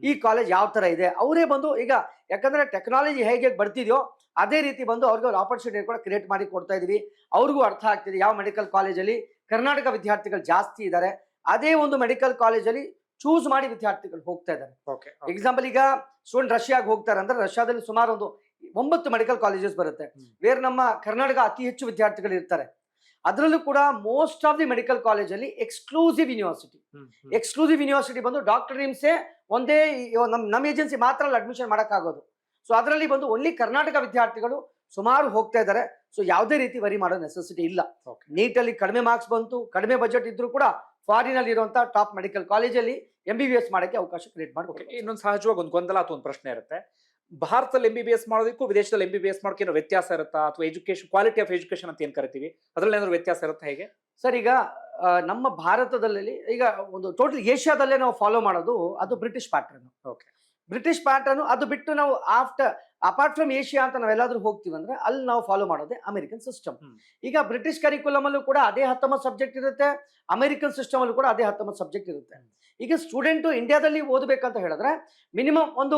ಈ ಕಾಲೇಜ್ ಯಾವ ತರ ಇದೆ? ಅವರೇ ಬಂದು ಈಗ ಯಾಕಂದ್ರೆ ಟೆಕ್ನಾಲಜಿ ಹೇಗೆ ಬರ್ತಿದೆಯೋ ಅದೇ ರೀತಿ ಬಂದು ಅವ್ರಿಗೆ ಒಂದು ಆಪರ್ಚುನಿಟಿ ಕೂಡ ಕ್ರಿಯೇಟ್ ಮಾಡಿ ಕೊಡ್ತಾ ಇದೀವಿ. ಅವ್ರಿಗೂ ಅರ್ಥ ಆಗ್ತಿದೆ. ಯಾವ ಮೆಡಿಕಲ್ ಕಾಲೇಜಲ್ಲಿ ಕರ್ನಾಟಕ ವಿದ್ಯಾರ್ಥಿಗಳು ಜಾಸ್ತಿ ಇದ್ದಾರೆ ಅದೇ ಒಂದು ಮೆಡಿಕಲ್ ಕಾಲೇಜಲ್ಲಿ ಚೂಸ್ ಮಾಡಿ ವಿದ್ಯಾರ್ಥಿಗಳು ಹೋಗ್ತಾ ಇದ್ದಾರೆ ಎಕ್ಸಾಂಪಲ್ ಈಗ ಸ್ಟೂಡೆಂಟ್ ರಷ್ಯಾಗೆ ಹೋಗ್ತಾರೆ ಅಂದ್ರೆ ರಷ್ಯಾದಲ್ಲಿ ಸುಮಾರು ಒಂದು ಒಂಬತ್ತು ಮೆಡಿಕಲ್ ಕಾಲೇಜಸ್ ಬರುತ್ತೆ. ವೇರ್ ನಮ್ಮ ಕರ್ನಾಟಕ ಅತಿ ಹೆಚ್ಚು ವಿದ್ಯಾರ್ಥಿಗಳು ಇರ್ತಾರೆ. ಅದರಲ್ಲೂ ಕೂಡ ಮೋಸ್ಟ್ ಆಫ್ ದಿ ಮೆಡಿಕಲ್ ಕಾಲೇಜಲ್ಲಿ ಎಕ್ಸ್ಕ್ಲೂಸಿವ್ ಯೂನಿವರ್ಸಿಟಿ ಎಕ್ಸ್ಕ್ಲೂಸಿವ್ ಯೂನಿವರ್ಸಿಟಿ ಬಂದು ಡಾಕ್ಟರ್ ನಿಮ್ಸೆ ಒಂದೇ ನಮ್ಮ ನಮ್ ನಮ್ಮ ಏಜೆನ್ಸಿ ಮಾತ್ರ ಅಲ್ಲಿ ಅಡ್ಮಿಷನ್ ಮಾಡೋಕ್ಕಾಗೋದು. ಸೊ ಅದರಲ್ಲಿ ಬಂದು ಓನ್ಲಿ ಕರ್ನಾಟಕ ವಿದ್ಯಾರ್ಥಿಗಳು ಸುಮಾರು ಹೋಗ್ತಾ ಇದ್ದಾರೆ. ಸೊ ಯಾವುದೇ ರೀತಿ ವರಿ ಮಾಡೋ ನೆಸೆಸಿಟಿ ಇಲ್ಲ. ನೀಟ್ ನೀಟಲ್ಲಿ ಕಡಿಮೆ ಮಾರ್ಕ್ಸ್ ಬಂತು ಕಡಿಮೆ ಬಜೆಟ್ ಇದ್ರೂ ಕೂಡ ಫಾರಿನ್ ಅಲ್ಲಿ ಇರುವಂತಹ ಟಾಪ್ ಮೆಡಿಕಲ್ ಕಾಲೇಜಲ್ಲಿ ಎಂ ಬಿ ಬಿ ಎಸ್ ಮಾಡಕ್ಕೆ ಅವಕಾಶ ಕ್ರಿಯೇಟ್ ಮಾಡ್ಬೇಕು ಇನ್ನೊಂದು ಸಹಜವಾಗಿ ಒಂದು ಗೊಂದಲ ಅಥವಾ ಒಂದು ಪ್ರಶ್ನೆ ಇರುತ್ತೆ. ಭಾರತದಲ್ಲಿ ಎಂ ಬಿ ಬಿ ಎಸ್ ಮಾಡೋದಕ್ಕೂ ವಿದೇಶದಲ್ಲಿ ಎಂ ಬಿ ಬಿ ಎಸ್ ಮಾಡೋಕೆ ಏನೋ ವ್ಯತ್ಯಾಸ ಇರುತ್ತಾ? ಅಥವಾ ಎಜುಕೇಶನ್ ಕ್ವಾಲಿಟಿ ಆಫ್ ಎಜುಕೇಶನ್ ಅಂತ ಏನು ಕರಿತೀವಿ? ಅದರಲ್ಲಿ ಏನಾದ್ರು ವ್ಯತ್ಯಾಸ ಇರುತ್ತಾ ಹೇಗೆ? ಸರ್ ಈಗ ನಮ್ಮ ಭಾರತದಲ್ಲಿ ಈಗ ಒಂದು ಟೋಟಲ್ ಏಷ್ಯಾದಲ್ಲೇ ನಾವು ಫಾಲೋ ಮಾಡೋದು ಅದು British pattern okay British pattern ಅದು ಬಿಟ್ಟು ನಾವು ಆಫ್ಟರ್ ಅಪಾರ್ಟ್ ಫ್ರಮ್ ಏಷ್ಯಾ ಅಂತ ನಾವೆಲ್ಲಾದ್ರೂ ಹೋಗ್ತೀವಿ ಅಂದ್ರೆ ಅಲ್ಲಿ ನಾವು ಫಾಲೋ ಮಾಡೋದೇ ಅಮೆರಿಕನ್ ಸಿಸ್ಟಮ್ ಈಗ ಬ್ರಿಟಿಷ್ ಕರಿಕ್ಯುಲಮ್ ಅಲ್ಲೂ ಕೂಡ ಅದೇ ಹತ್ತೊಂಬತ್ತು ಸಬ್ಜೆಕ್ಟ್ ಇರುತ್ತೆ. ಅಮೆರಿಕನ್ ಸಿಸ್ಟಮ್ ಅಲ್ಲೂ ಕೂಡ ಅದೇ ಹತ್ತೊಂಬತ್ತು ಸಬ್ಜೆಕ್ಟ್ ಇರುತ್ತೆ. ಈಗ ಸ್ಟೂಡೆಂಟ್ ಇಂಡಿಯಾದಲ್ಲಿ ಓದಬೇಕಂತ ಹೇಳಿದ್ರೆ ಮಿನಿಮಮ್ ಒಂದು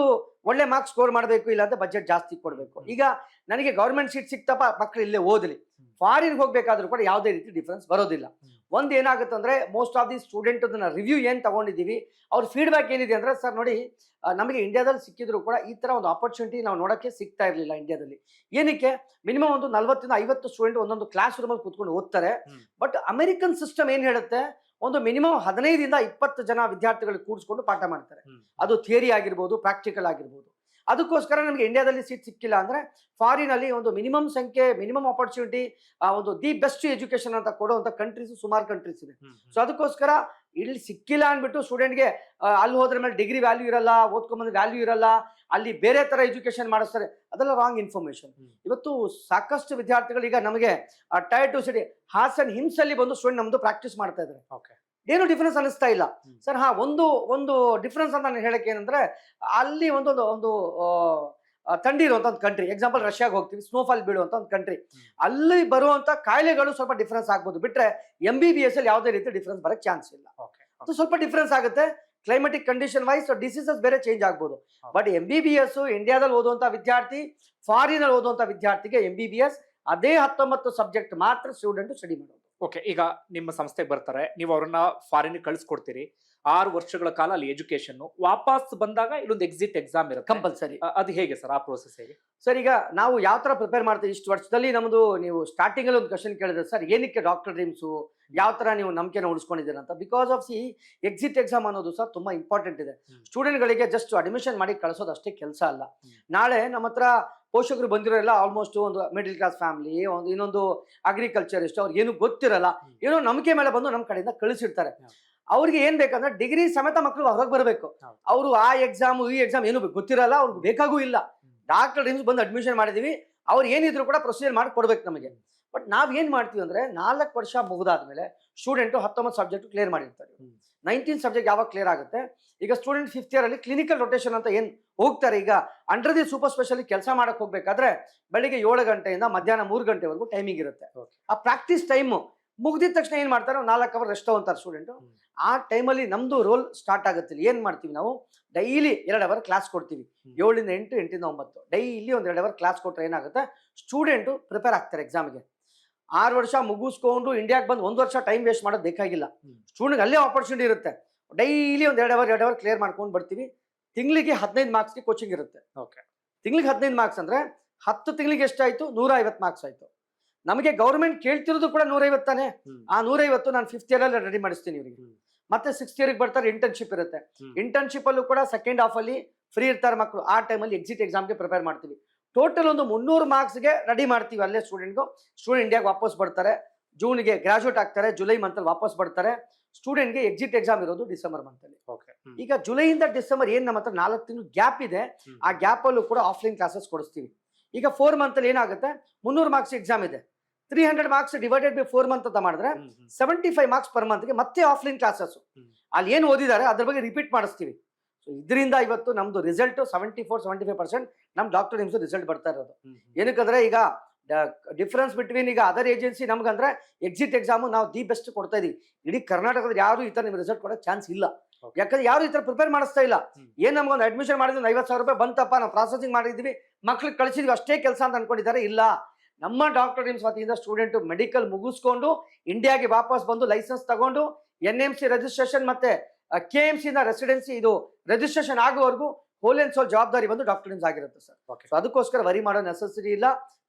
ಒಳ್ಳೆ ಮಾರ್ಕ್ಸ್ ಸ್ಕೋರ್ ಮಾಡಬೇಕು ಇಲ್ಲ ಅಂತ ಬಜೆಟ್ ಜಾಸ್ತಿ ಕೊಡಬೇಕು. ಈಗ ನನಗೆ ಗೌರ್ಮೆಂಟ್ ಸೀಟ್ ಸಿಕ್ತಪ್ಪ ಮಕ್ಕಳು ಇಲ್ಲೇ ಓದಲಿ. ಫಾರಿನ್ ಹೋಗ್ಬೇಕಾದ್ರೂ ಕೂಡ ಯಾವುದೇ ರೀತಿ ಡಿಫ್ರೆನ್ಸ್ ಬರೋದಿಲ್ಲ. ಒಂದ್ ಏನಾಗುತ್ತೆ ಅಂದ್ರೆ ಮೋಸ್ಟ್ ಆಫ್ ದಿ ಸ್ಟೂಡೆಂಟ್ ಅದನ್ನ ರಿವ್ಯೂ ಏನು ತಗೊಂಡಿದೀವಿ ಅವ್ರ ಫೀಡ್ಬ್ಯಾಕ್ ಏನಿದೆ ಅಂದ್ರೆ ಸರ್ ನೋಡಿ ನಮಗೆ ಇಂಡಿಯಾದಲ್ಲಿ ಸಿಕ್ಕಿದ್ರು ಕೂಡ ಈ ತರ ಒಂದು ಆಪರ್ಚುನಿಟಿ ನಾವು ನೋಡಕ್ಕೆ ಸಿಗ್ತಾ ಇರಲಿಲ್ಲ ಇಂಡಿಯಾದಲ್ಲಿ ಏನಕ್ಕೆ? ಮಿನಿಮಮ್ ಒಂದು ನಲ್ವತ್ತಿಂದ ಐವತ್ತು ಸ್ಟೂಡೆಂಟ್ ಒಂದೊಂದು ಕ್ಲಾಸ್ ರೂಮಲ್ಲಿ ಕೂತ್ಕೊಂಡು ಓದ್ತಾರೆ. ಬಟ್ ಅಮೆರಿಕನ್ ಸಿಸ್ಟಮ್ ಏನ್ ಹೇಳುತ್ತೆ? ಒಂದು ಮಿನಿಮಮ್ ಹದಿನೈದಿಂದ ಇಪ್ಪತ್ತು ಜನ ವಿದ್ಯಾರ್ಥಿಗಳು ಕೂಡಿಸ್ಕೊಂಡು ಪಾಠ ಮಾಡ್ತಾರೆ. ಅದು ಥಿಯರಿ ಆಗಿರ್ಬೋದು ಪ್ರಾಕ್ಟಿಕಲ್ ಆಗಿರ್ಬೋದು. ಅದಕ್ಕೋಸ್ಕರ ನಮಗೆ ಇಂಡಿಯಾದಲ್ಲಿ ಸೀಟ್ ಸಿಕ್ಕಿಲ್ಲ ಅಂದರೆ ಫಾರಿನಲ್ಲಿ ಒಂದು ಮಿನಿಮಮ್ ಸಂಖ್ಯೆ ಮಿನಿಮಮ್ ಆಪರ್ಚುನಿಟಿ ಒಂದು ದಿ ಬೆಸ್ಟ್ ಎಜುಕೇಶನ್ ಅಂತ ಕೊಡುವಂಥ ಕಂಟ್ರೀಸ್ ಸುಮಾರು ಕಂಟ್ರೀಸ್ ಇದೆ. ಸೊ ಅದಕ್ಕೋಸ್ಕರ ಇಲ್ಲಿ ಸಿಕ್ಕಿಲ್ಲ ಅಂದ್ಬಿಟ್ಟು ಸ್ಟೂಡೆಂಟ್ಗೆ ಅಲ್ಲಿ ಹೋದ್ರ ಮೇಲೆ ಡಿಗ್ರಿ ವ್ಯಾಲ್ಯೂ ಇರಲ್ಲ ಓದ್ಕೊಂಬಂದ್ ವ್ಯಾಲ್ಯೂ ಇರಲ್ಲ ಅಲ್ಲಿ ಬೇರೆ ತರ ಎಜುಕೇಶನ್ ಮಾಡಿಸ್ತಾರೆ ಅದೆಲ್ಲ ರಾಂಗ್ ಇನ್ಫಾರ್ಮೇಶನ್ ಇವತ್ತು ಸಾಕಷ್ಟು ವಿದ್ಯಾರ್ಥಿಗಳು ಈಗ ನಮಗೆ ಟೈರ್ ಟು ಸಿಟಿ ಹಾಸನ್ ಹಿಮ್ಸಲ್ಲಿ ಬಂದು ಸ್ಟೂಡೆಂಟ್ ನಮ್ದು ಪ್ರಾಕ್ಟೀಸ್ ಮಾಡ್ತಾ ಇದ್ದಾರೆ. ಓಕೆ ಏನು ಡಿಫ್ರೆನ್ಸ್ ಅನಿಸ್ತಾ ಇಲ್ಲ. ಸರ್ ಹಾ ಒಂದು ಒಂದು ಡಿಫ್ರೆನ್ಸ್ ಅಂತ ನಾನು ಹೇಳಕ್ಕೆ ಏನಂದ್ರೆ ಅಲ್ಲಿ ಒಂದೊಂದು ಒಂದು ತಂಡಿ ಥಂಡಿ ಇರುವಂತ ಒಂದು ಕಂಟ್ರಿ ಎಕ್ಸಾಂಪಲ್ ರಷ್ಯಾಗೆ ಹೋಗ್ತೀವಿ ಸ್ನೋಫಾಲ್ ಬೀಳುವಂತ ಒಂದು ಕಂಟ್ರಿ ಅಲ್ಲಿ ಬರುವಂತ ಕಾಯಿಲೆಗಳು ಸ್ವಲ್ಪ ಡಿಫ್ರೆನ್ಸ್ ಆಗ್ಬೋದು. ಬಿಟ್ರೆ ಎಂ ಬಿ ಬಿ ಎಸ್ ಅಲ್ಲಿ ಯಾವುದೇ ರೀತಿ ಡಿಫ್ರೆನ್ಸ್ ಬರಕ್ ಚಾನ್ಸ್ ಇಲ್ಲ. ಸ್ವಲ್ಪ ಡಿಫ್ರೆನ್ಸ್ ಆಗುತ್ತೆ. ಕ್ಲೈಮೆಟಿಕ್ ಕಂಡೀಷನ್ ವೈಸ್ ಡಿಸೀಸಸ್ ಬೇರೆ ಚೇಂಜ್ ಆಗ್ಬೋದು. But M B B S ಇಂಡಿಯಾದಲ್ಲಿ ಓದುವಂತ ವಿದ್ಯಾರ್ಥಿ ಫಾರಿನ್ ಅಲ್ಲಿ ಓದುವಂತ ವಿದ್ಯಾರ್ಥಿಗೆ ಎಂ ಬಿ ಬಿ ಎಸ್ ಅದೇ ಹತ್ತೊಂಬತ್ತು ಸಬ್ಜೆಕ್ಟ್ ಮಾತ್ರ ಸ್ಟೂಡೆಂಟ್ ಸ್ಟಡಿ ಮಾಡೋದು. ಓಕೆ ಈಗ ನಿಮ್ಮ ಸಂಸ್ಥೆಗೆ ಬರ್ತಾರೆ. ನೀವು ಅವ್ರನ್ನ ಫಾರಿನ್ ಕಳಿಸ್ಕೊಡ್ತೀರಿ. ಆರು ವರ್ಷಗಳ ಕಾಲ ಅಲ್ಲಿ ಎಜುಕೇಶನ್ ವಾಪಸ್ ಬಂದಾಗ ಇಲ್ಲೊಂದು ಎಕ್ಸಿಟ್ ಎಕ್ಸಾಮ್ ಇರುತ್ತೆ. ಕಂಪಲ್ಸರಿ. ಅದು ಹೇಗೆ ಸರ್ ಆ ಪ್ರೋಸೆಸ್ ಹೇಗೆ? ಸರ್ ಈಗ ನಾವು ಯಾವ ತರ ಪ್ರಿಪೇರ್ ಮಾಡ್ತೀವಿ? ಇಷ್ಟು ವರ್ಷದಲ್ಲಿ ನಮ್ದು ನೀವು ಸ್ಟಾರ್ಟಿಂಗ್ ಅಲ್ಲಿ ಒಂದು ಕ್ವಶನ್ ಕೇಳಿದ್ರೆ ಸರ್ ಏನಕ್ಕೆ ಡಾಕ್ಟರ್ ಡ್ರೀಮ್ಸು ಯಾವ ತರ ನೀವು ನಂಬಿಕೆನ ಉಳಿಸ್ಕೊಂಡಿದ್ದೀರ ಅಂತ? ಬಿಕಾಸ್ ಆಫ್ ಸಿ ಎಕ್ಸಿಟ್ ಎಕ್ಸಾಮ್ ಅನ್ನೋದು ಸಹ ತುಂಬಾ ಇಂಪಾರ್ಟೆಂಟ್ ಇದೆ. ಸ್ಟೂಡೆಂಟ್ ಸ್ಟೂಡೆಂಟ್ಗಳಿಗೆ ಜಸ್ಟ್ ಅಡ್ಮಿಷನ್ ಮಾಡಿ ಕಳಿಸೋದು ಅಷ್ಟೇ ಕೆಲಸ ಅಲ್ಲ. ನಾಳೆ ನಮ್ಮ ಹತ್ರ ಪೋಷಕರು ಬಂದಿರೋಲ್ಲ ಆಲ್ಮೋಸ್ಟ್ ಒಂದು ಮಿಡಿಲ್ ಕ್ಲಾಸ್ ಫ್ಯಾಮಿಲಿ ಒಂದು ಇನ್ನೊಂದು ಅಗ್ರಿಕಲ್ಚರ್ ಇಷ್ಟು ಅವ್ರಿಗೆ ಏನು ಗೊತ್ತಿರಲ್ಲ. ಏನೋ ನಂಬಿಕೆ ಮೇಲೆ ಬಂದು ನಮ್ಮ ಕಡೆಯಿಂದ ಕಳಿಸಿರ್ತಾರೆ. ಅವ್ರಿಗೆ ಏನ್ ಬೇಕಂದ್ರೆ ಡಿಗ್ರಿ ಸಮೇತ ಮಕ್ಕಳು ಹೊರಗೆ ಬರಬೇಕು. ಅವರು ಆ ಎಕ್ಸಾಮ್ ಈ ಎಕ್ಸಾಮ್ ಏನು ಗೊತ್ತಿರಲ್ಲ ಅವ್ರಿಗೆ ಬೇಕಾಗೂ ಇಲ್ಲ. ಡಾಕ್ಟರ್ ಬಂದು ಅಡ್ಮಿಷನ್ ಮಾಡಿದೀವಿ. ಅವ್ರು ಏನಿದ್ರು ಕೂಡ ಪ್ರೊಸೀಜರ್ ಮಾಡಿ ಕೊಡ್ಬೇಕು ನಮಗೆ ಬಟ್ ನಾವು ಏನು ಮಾಡ್ತೀವಿ ಅಂದ್ರೆ ನಾಲ್ಕು ವರ್ಷ ಮುಗಿದಾದ್ಮೇಲೆ ಸ್ಟೂಡೆಂಟ್ ಹತ್ತೊಂಬತ್ತು ಸಬ್ಜೆಕ್ಟ್ ಕ್ಲಿಯರ್ ಮಾಡಿರ್ತಾರೆ. ನೈನ್ಟೀನ್ ಸಬ್ಜೆಕ್ಟ್ ಯಾವಾಗ ಕ್ಲಿಯರ್ ಆಗುತ್ತೆ? ಈಗ ಸ್ಟೂಡೆಂಟ್ ಫಿಫ್ತ್ ಇಯರ್ ಅಲ್ಲಿ ಕ್ಲಿನಿಕಲ್ ರೊಟೇಷನ್ ಅಂತ ಏನು ಹೋಗ್ತಾರೆ? ಈಗ ಅಂಡರ್ ದಿ ಸೂಪರ್ ಸ್ಪೆಷಲಿ ಕೆಲಸ ಮಾಡಕ್ ಹೋಗ್ಬೇಕಾದ್ರೆ ಬೆಳಿಗ್ಗೆ ಏಳು ಗಂಟೆಯಿಂದ ಮಧ್ಯಾಹ್ನ ಮೂರು ಗಂಟೆವರೆಗೂ ಟೈಮಿಂಗ್ ಇರುತ್ತೆ. ಆ ಪ್ರಾಕ್ಟೀಸ್ ಟೈಮ್ ಮುಗ್ದಿದ ತಕ್ಷಣ ಏನು ಮಾಡ್ತಾರೆ? ನಾಲ್ಕು ಅವರ್ ರೆಸ್ಟ್ ಅಂತಾರೆ ಸ್ಟೂಡೆಂಟ್. ಆ ಟೈಮಲ್ಲಿ ನಮ್ದು ರೋಲ್ ಸ್ಟಾರ್ಟ್ ಆಗುತ್ತೆ ಇಲ್ಲಿ. ಏನ್ ಮಾಡ್ತೀವಿ ನಾವು? ಡೈಲಿ ಎರಡು ಅವರ್ ಕ್ಲಾಸ್ ಕೊಡ್ತೀವಿ. ಏಳಿಂದ ಎಂಟು ಎಂಟಿಂದ ಒಂಬತ್ತು. ಡೈಲಿ ಒಂದು ಎರಡು ಅವರ್ ಕ್ಲಾಸ್ ಕೊಟ್ರೆ ಏನಾಗುತ್ತೆ? ಸ್ಟೂಡೆಂಟು ಪ್ರಿಪೇರ್ ಆಗ್ತಾರೆ ಎಕ್ಸಾಮ್ಗೆ ಆರು ವರ್ಷ ಮುಗಿಸ್ಕೊಂಡು ಇಂಡಿಯಾಗೆ ಬಂದು ಒಂದು ವರ್ಷ ಟೈಮ್ ವೇಸ್ಟ್ ಮಾಡೋದು ಬೇಕಾಗಿಲ್ಲ. ಸ್ಟೂಡೆಂಟ್ ಅಲ್ಲೇ ಆಪರ್ಚುನಿಟಿ ಇರುತ್ತೆ. ಡೈಲಿ ಒಂದ್ ಎರಡು ಅವರ್ ಎರಡು ಅವರ್ ಕ್ಲಿಯರ್ ಮಾಡ್ಕೊಂಡು ಬರ್ತೀವಿ ತಿಂಗಳಿಗೆ ಹದಿನೈದು ಮಾರ್ಕ್ಸ್ಗೆ ಕೋಚಿಂಗ್ ಇರುತ್ತೆ. ಓಕೆ ತಿಂಗಳಿಗೆ ಹದಿನೈದು ಮಾರ್ಕ್ಸ್ ಅಂದ್ರೆ ಹತ್ತು ತಿಂಗಳಿಗೆ ಎಷ್ಟಾಯ್ತು ನೂರ ಐವತ್ತು ಮಾರ್ಕ್ಸ್ ಆಯ್ತು. ನಮಗೆ ಗೌರ್ಮೆಂಟ್ ಕೇಳ್ತಿರೋದು ಕೂಡ ನೂರೈವತ್ತಾನೆ. ಆ ನೂರೈವತ್ತು ನಾನು ಫಿಫ್ತ್ ಇಯರ್ ಅಲ್ಲಿ ರೆಡಿ ಮಾಡಿಸ್ತೀನಿ ಇವರಿಗೆ. ಮತ್ತೆ ಸಿಕ್ಸ್ತ್ ಇಯರ್ಗೆ ಬರ್ತಾರೆ ಇಂಟರ್ನ್ಶಿಪ್ ಇರುತ್ತೆ. ಇಂಟರ್ನ್ಶಿಪ್ ಅಲ್ಲೂ ಕೂಡ ಸೆಕೆಂಡ್ ಹಾಫ್ ಅಲ್ಲಿ ಫ್ರೀ ಇರ್ತಾರೆ ಮಕ್ಕಳು ಆ ಟೈಮಲ್ಲಿ ಎಕ್ಸಿಟ್ ಎಕ್ಸಾಮ್ಗೆ ಪ್ರಿಪೇರ್ ಮಾಡ್ತೀವಿ. ಟೋಟಲ್ ಒಂದು ಮುನ್ನೂರು ಮಾರ್ಕ್ಸ್ಗೆ ರೆಡಿ ಮಾಡ್ತೀವಿ ಅಲ್ಲೇ ಸ್ಟೂಡೆಂಟ್ಗು ಸ್ಟೂಡೆಂಟ್ ಇಂಡಿಯಾಗೆ ವಾಪಸ್ ಬರ್ತಾರೆ. ಜೂನ್ಗೆ ಗ್ರಾಜುಯೇಟ್ ಆಗ್ತಾರೆ. ಜುಲೈ ಮಂತಲ್ಲಿ ವಾಪಸ್ ಬರ್ತಾರೆ. ಸ್ಟೂಡೆಂಟ್ಗೆ ಎಕ್ಸಿಟ್ ಎಕ್ಸಾಮ್ ಇರೋದು ಡಿಸೆಂಬರ್ ಮಂತಲ್ಲಿ ಓಕೆ ಈಗ ಜುಲೈಯಿಂದ ಡಿಸೆಂಬರ್ ಏನ್ ನಮ್ಮ ಹತ್ರ ನಾಲ್ಕು ತಿಂಗಳು ಗ್ಯಾಪ್ ಇದೆ ಆ ಗ್ಯಾಪ್ ಅಲ್ಲೂ ಕೂಡ ಆಫ್ಲೈನ್ ಕ್ಲಾಸಸ್ ಕೊಡಿಸ್ತೀವಿ. ಈಗ ಫೋರ್ ಮಂತ್ ಅಲ್ಲಿ ಏನಾಗುತ್ತೆ? ಮುನ್ನೂರು ಮಾರ್ಕ್ಸ್ ಎಕ್ಸಾಮ್ ಇದೆ. Three hundred marks divided by four month ಅಂತ ಮಾಡಿದ್ರೆ ಸೆವೆಂಟಿ ಫೈವ್ ಮಾರ್ಕ್ಸ್ ಪರ್ ಮಂತ್ಗೆ ಮತ್ತೆ ಆಫ್ಲೈನ್ ಕ್ಲಾಸಸ್. ಅಲ್ಲಿ ಏನು ಓದಿದ್ದಾರೆ? ಅದ್ರ ಬಗ್ಗೆ ರಿಪೀಟ್ ಮಾಡಿಸ್ತೀವಿ. ಸೊ ಇದರಿಂದ ಇವತ್ತು ನಮ್ದು result seventy four seventy five percent ನಮ್ ಡಾಕ್ಟರ್ ನಿಮ್ಸು ರಿಸಲ್ಟ್ ಬರ್ತಾ ಇರೋದು. ಏನಕ್ಕಂದ್ರೆ ಈಗ ಡಿಫ್ರೆನ್ಸ್ ಬಿಟ್ವೀನ್ ಈಗ ಅದರ್ ಏಜೆನ್ಸಿ ನಮ್ಗಂದ್ರೆ ಎಕ್ಸಿಟ್ ಎಕ್ಸಾಮು ನಾವು ದಿ ಬೆಸ್ಟ್ ಕೊಡ್ತಾ ಇದೀವಿ. ಇಡೀ ಕರ್ನಾಟಕದ ಯಾರು ಈ ತರ ನಿಮ್ಗೆ ರಿಸಲ್ಟ್ ಕೊಡೋ ಚಾನ್ಸ್ ಇಲ್ಲ. ಯಾಕಂದ್ರೆ ಯಾರು ಈ ತರ ಪ್ರಿಪೇರ್ ಮಾಡಿಸ್ತಾ ಇಲ್ಲ. ಏನ್ ಏನ್ ನಮ್ಗೊಂದು ಅಡ್ಮಿಷನ್ ಮಾಡಿದ್ರೆ ಐವತ್ತು ಸಾವಿರ ರೂಪಾಯಿ ಬಂತಪ್ಪ ನಾವು ಪ್ರಾಸೆಸಿಂಗ್ ಮಾಡಿದ್ವಿ. ಮಕ್ಳಿಗೆ ಕಳಿಸಿದ್ವಿ ಅಷ್ಟೇ ಕೆಲಸ ಅಂತ ಅನ್ಕೊಂಡಿದ್ದಾರೆ ಇಲ್ಲ. ನಮ್ಮ ಡಾಕ್ಟರ್ ನಿಮ್ಸ್ ವತಿಯಿಂದ ಸ್ಟೂಡೆಂಟ್ ಮೆಡಿಕಲ್ ಮುಗಿಸ್ಕೊಂಡು ಇಂಡಿಯಾಗೆ ವಾಪಸ್ ಬಂದು ಲೈಸೆನ್ಸ್ ತಗೊಂಡು ಎನ್ ಎಂ ಸಿ ರಿಜಿಸ್ಟ್ರೇಷನ್ ಮತ್ತೆ ಕೆ ಎಂ ಸಿ ರೆಸಿಡೆನ್ಸಿ ಇದು ರಿಜಿಸ್ಟ್ರೇಷನ್ ಆಗುವವರೆಗೂ ಹೋಲ್ ಅಂಡ್ ಸೋಲ್ ಜವಾಬ್ದಾರಿ ಬಂದು ಡಾಕ್ಟರ್ ಟೀಮ್ಸ್ ಆಗಿರುತ್ತೆ ಸರ್. ಓಕೆ ಸೊ ಅದಕ್ಕೋಸ್ಕರ ವರಿ ಮಾಡೋ ನೆಸೆಸರಿ ಇಲ್ಲ.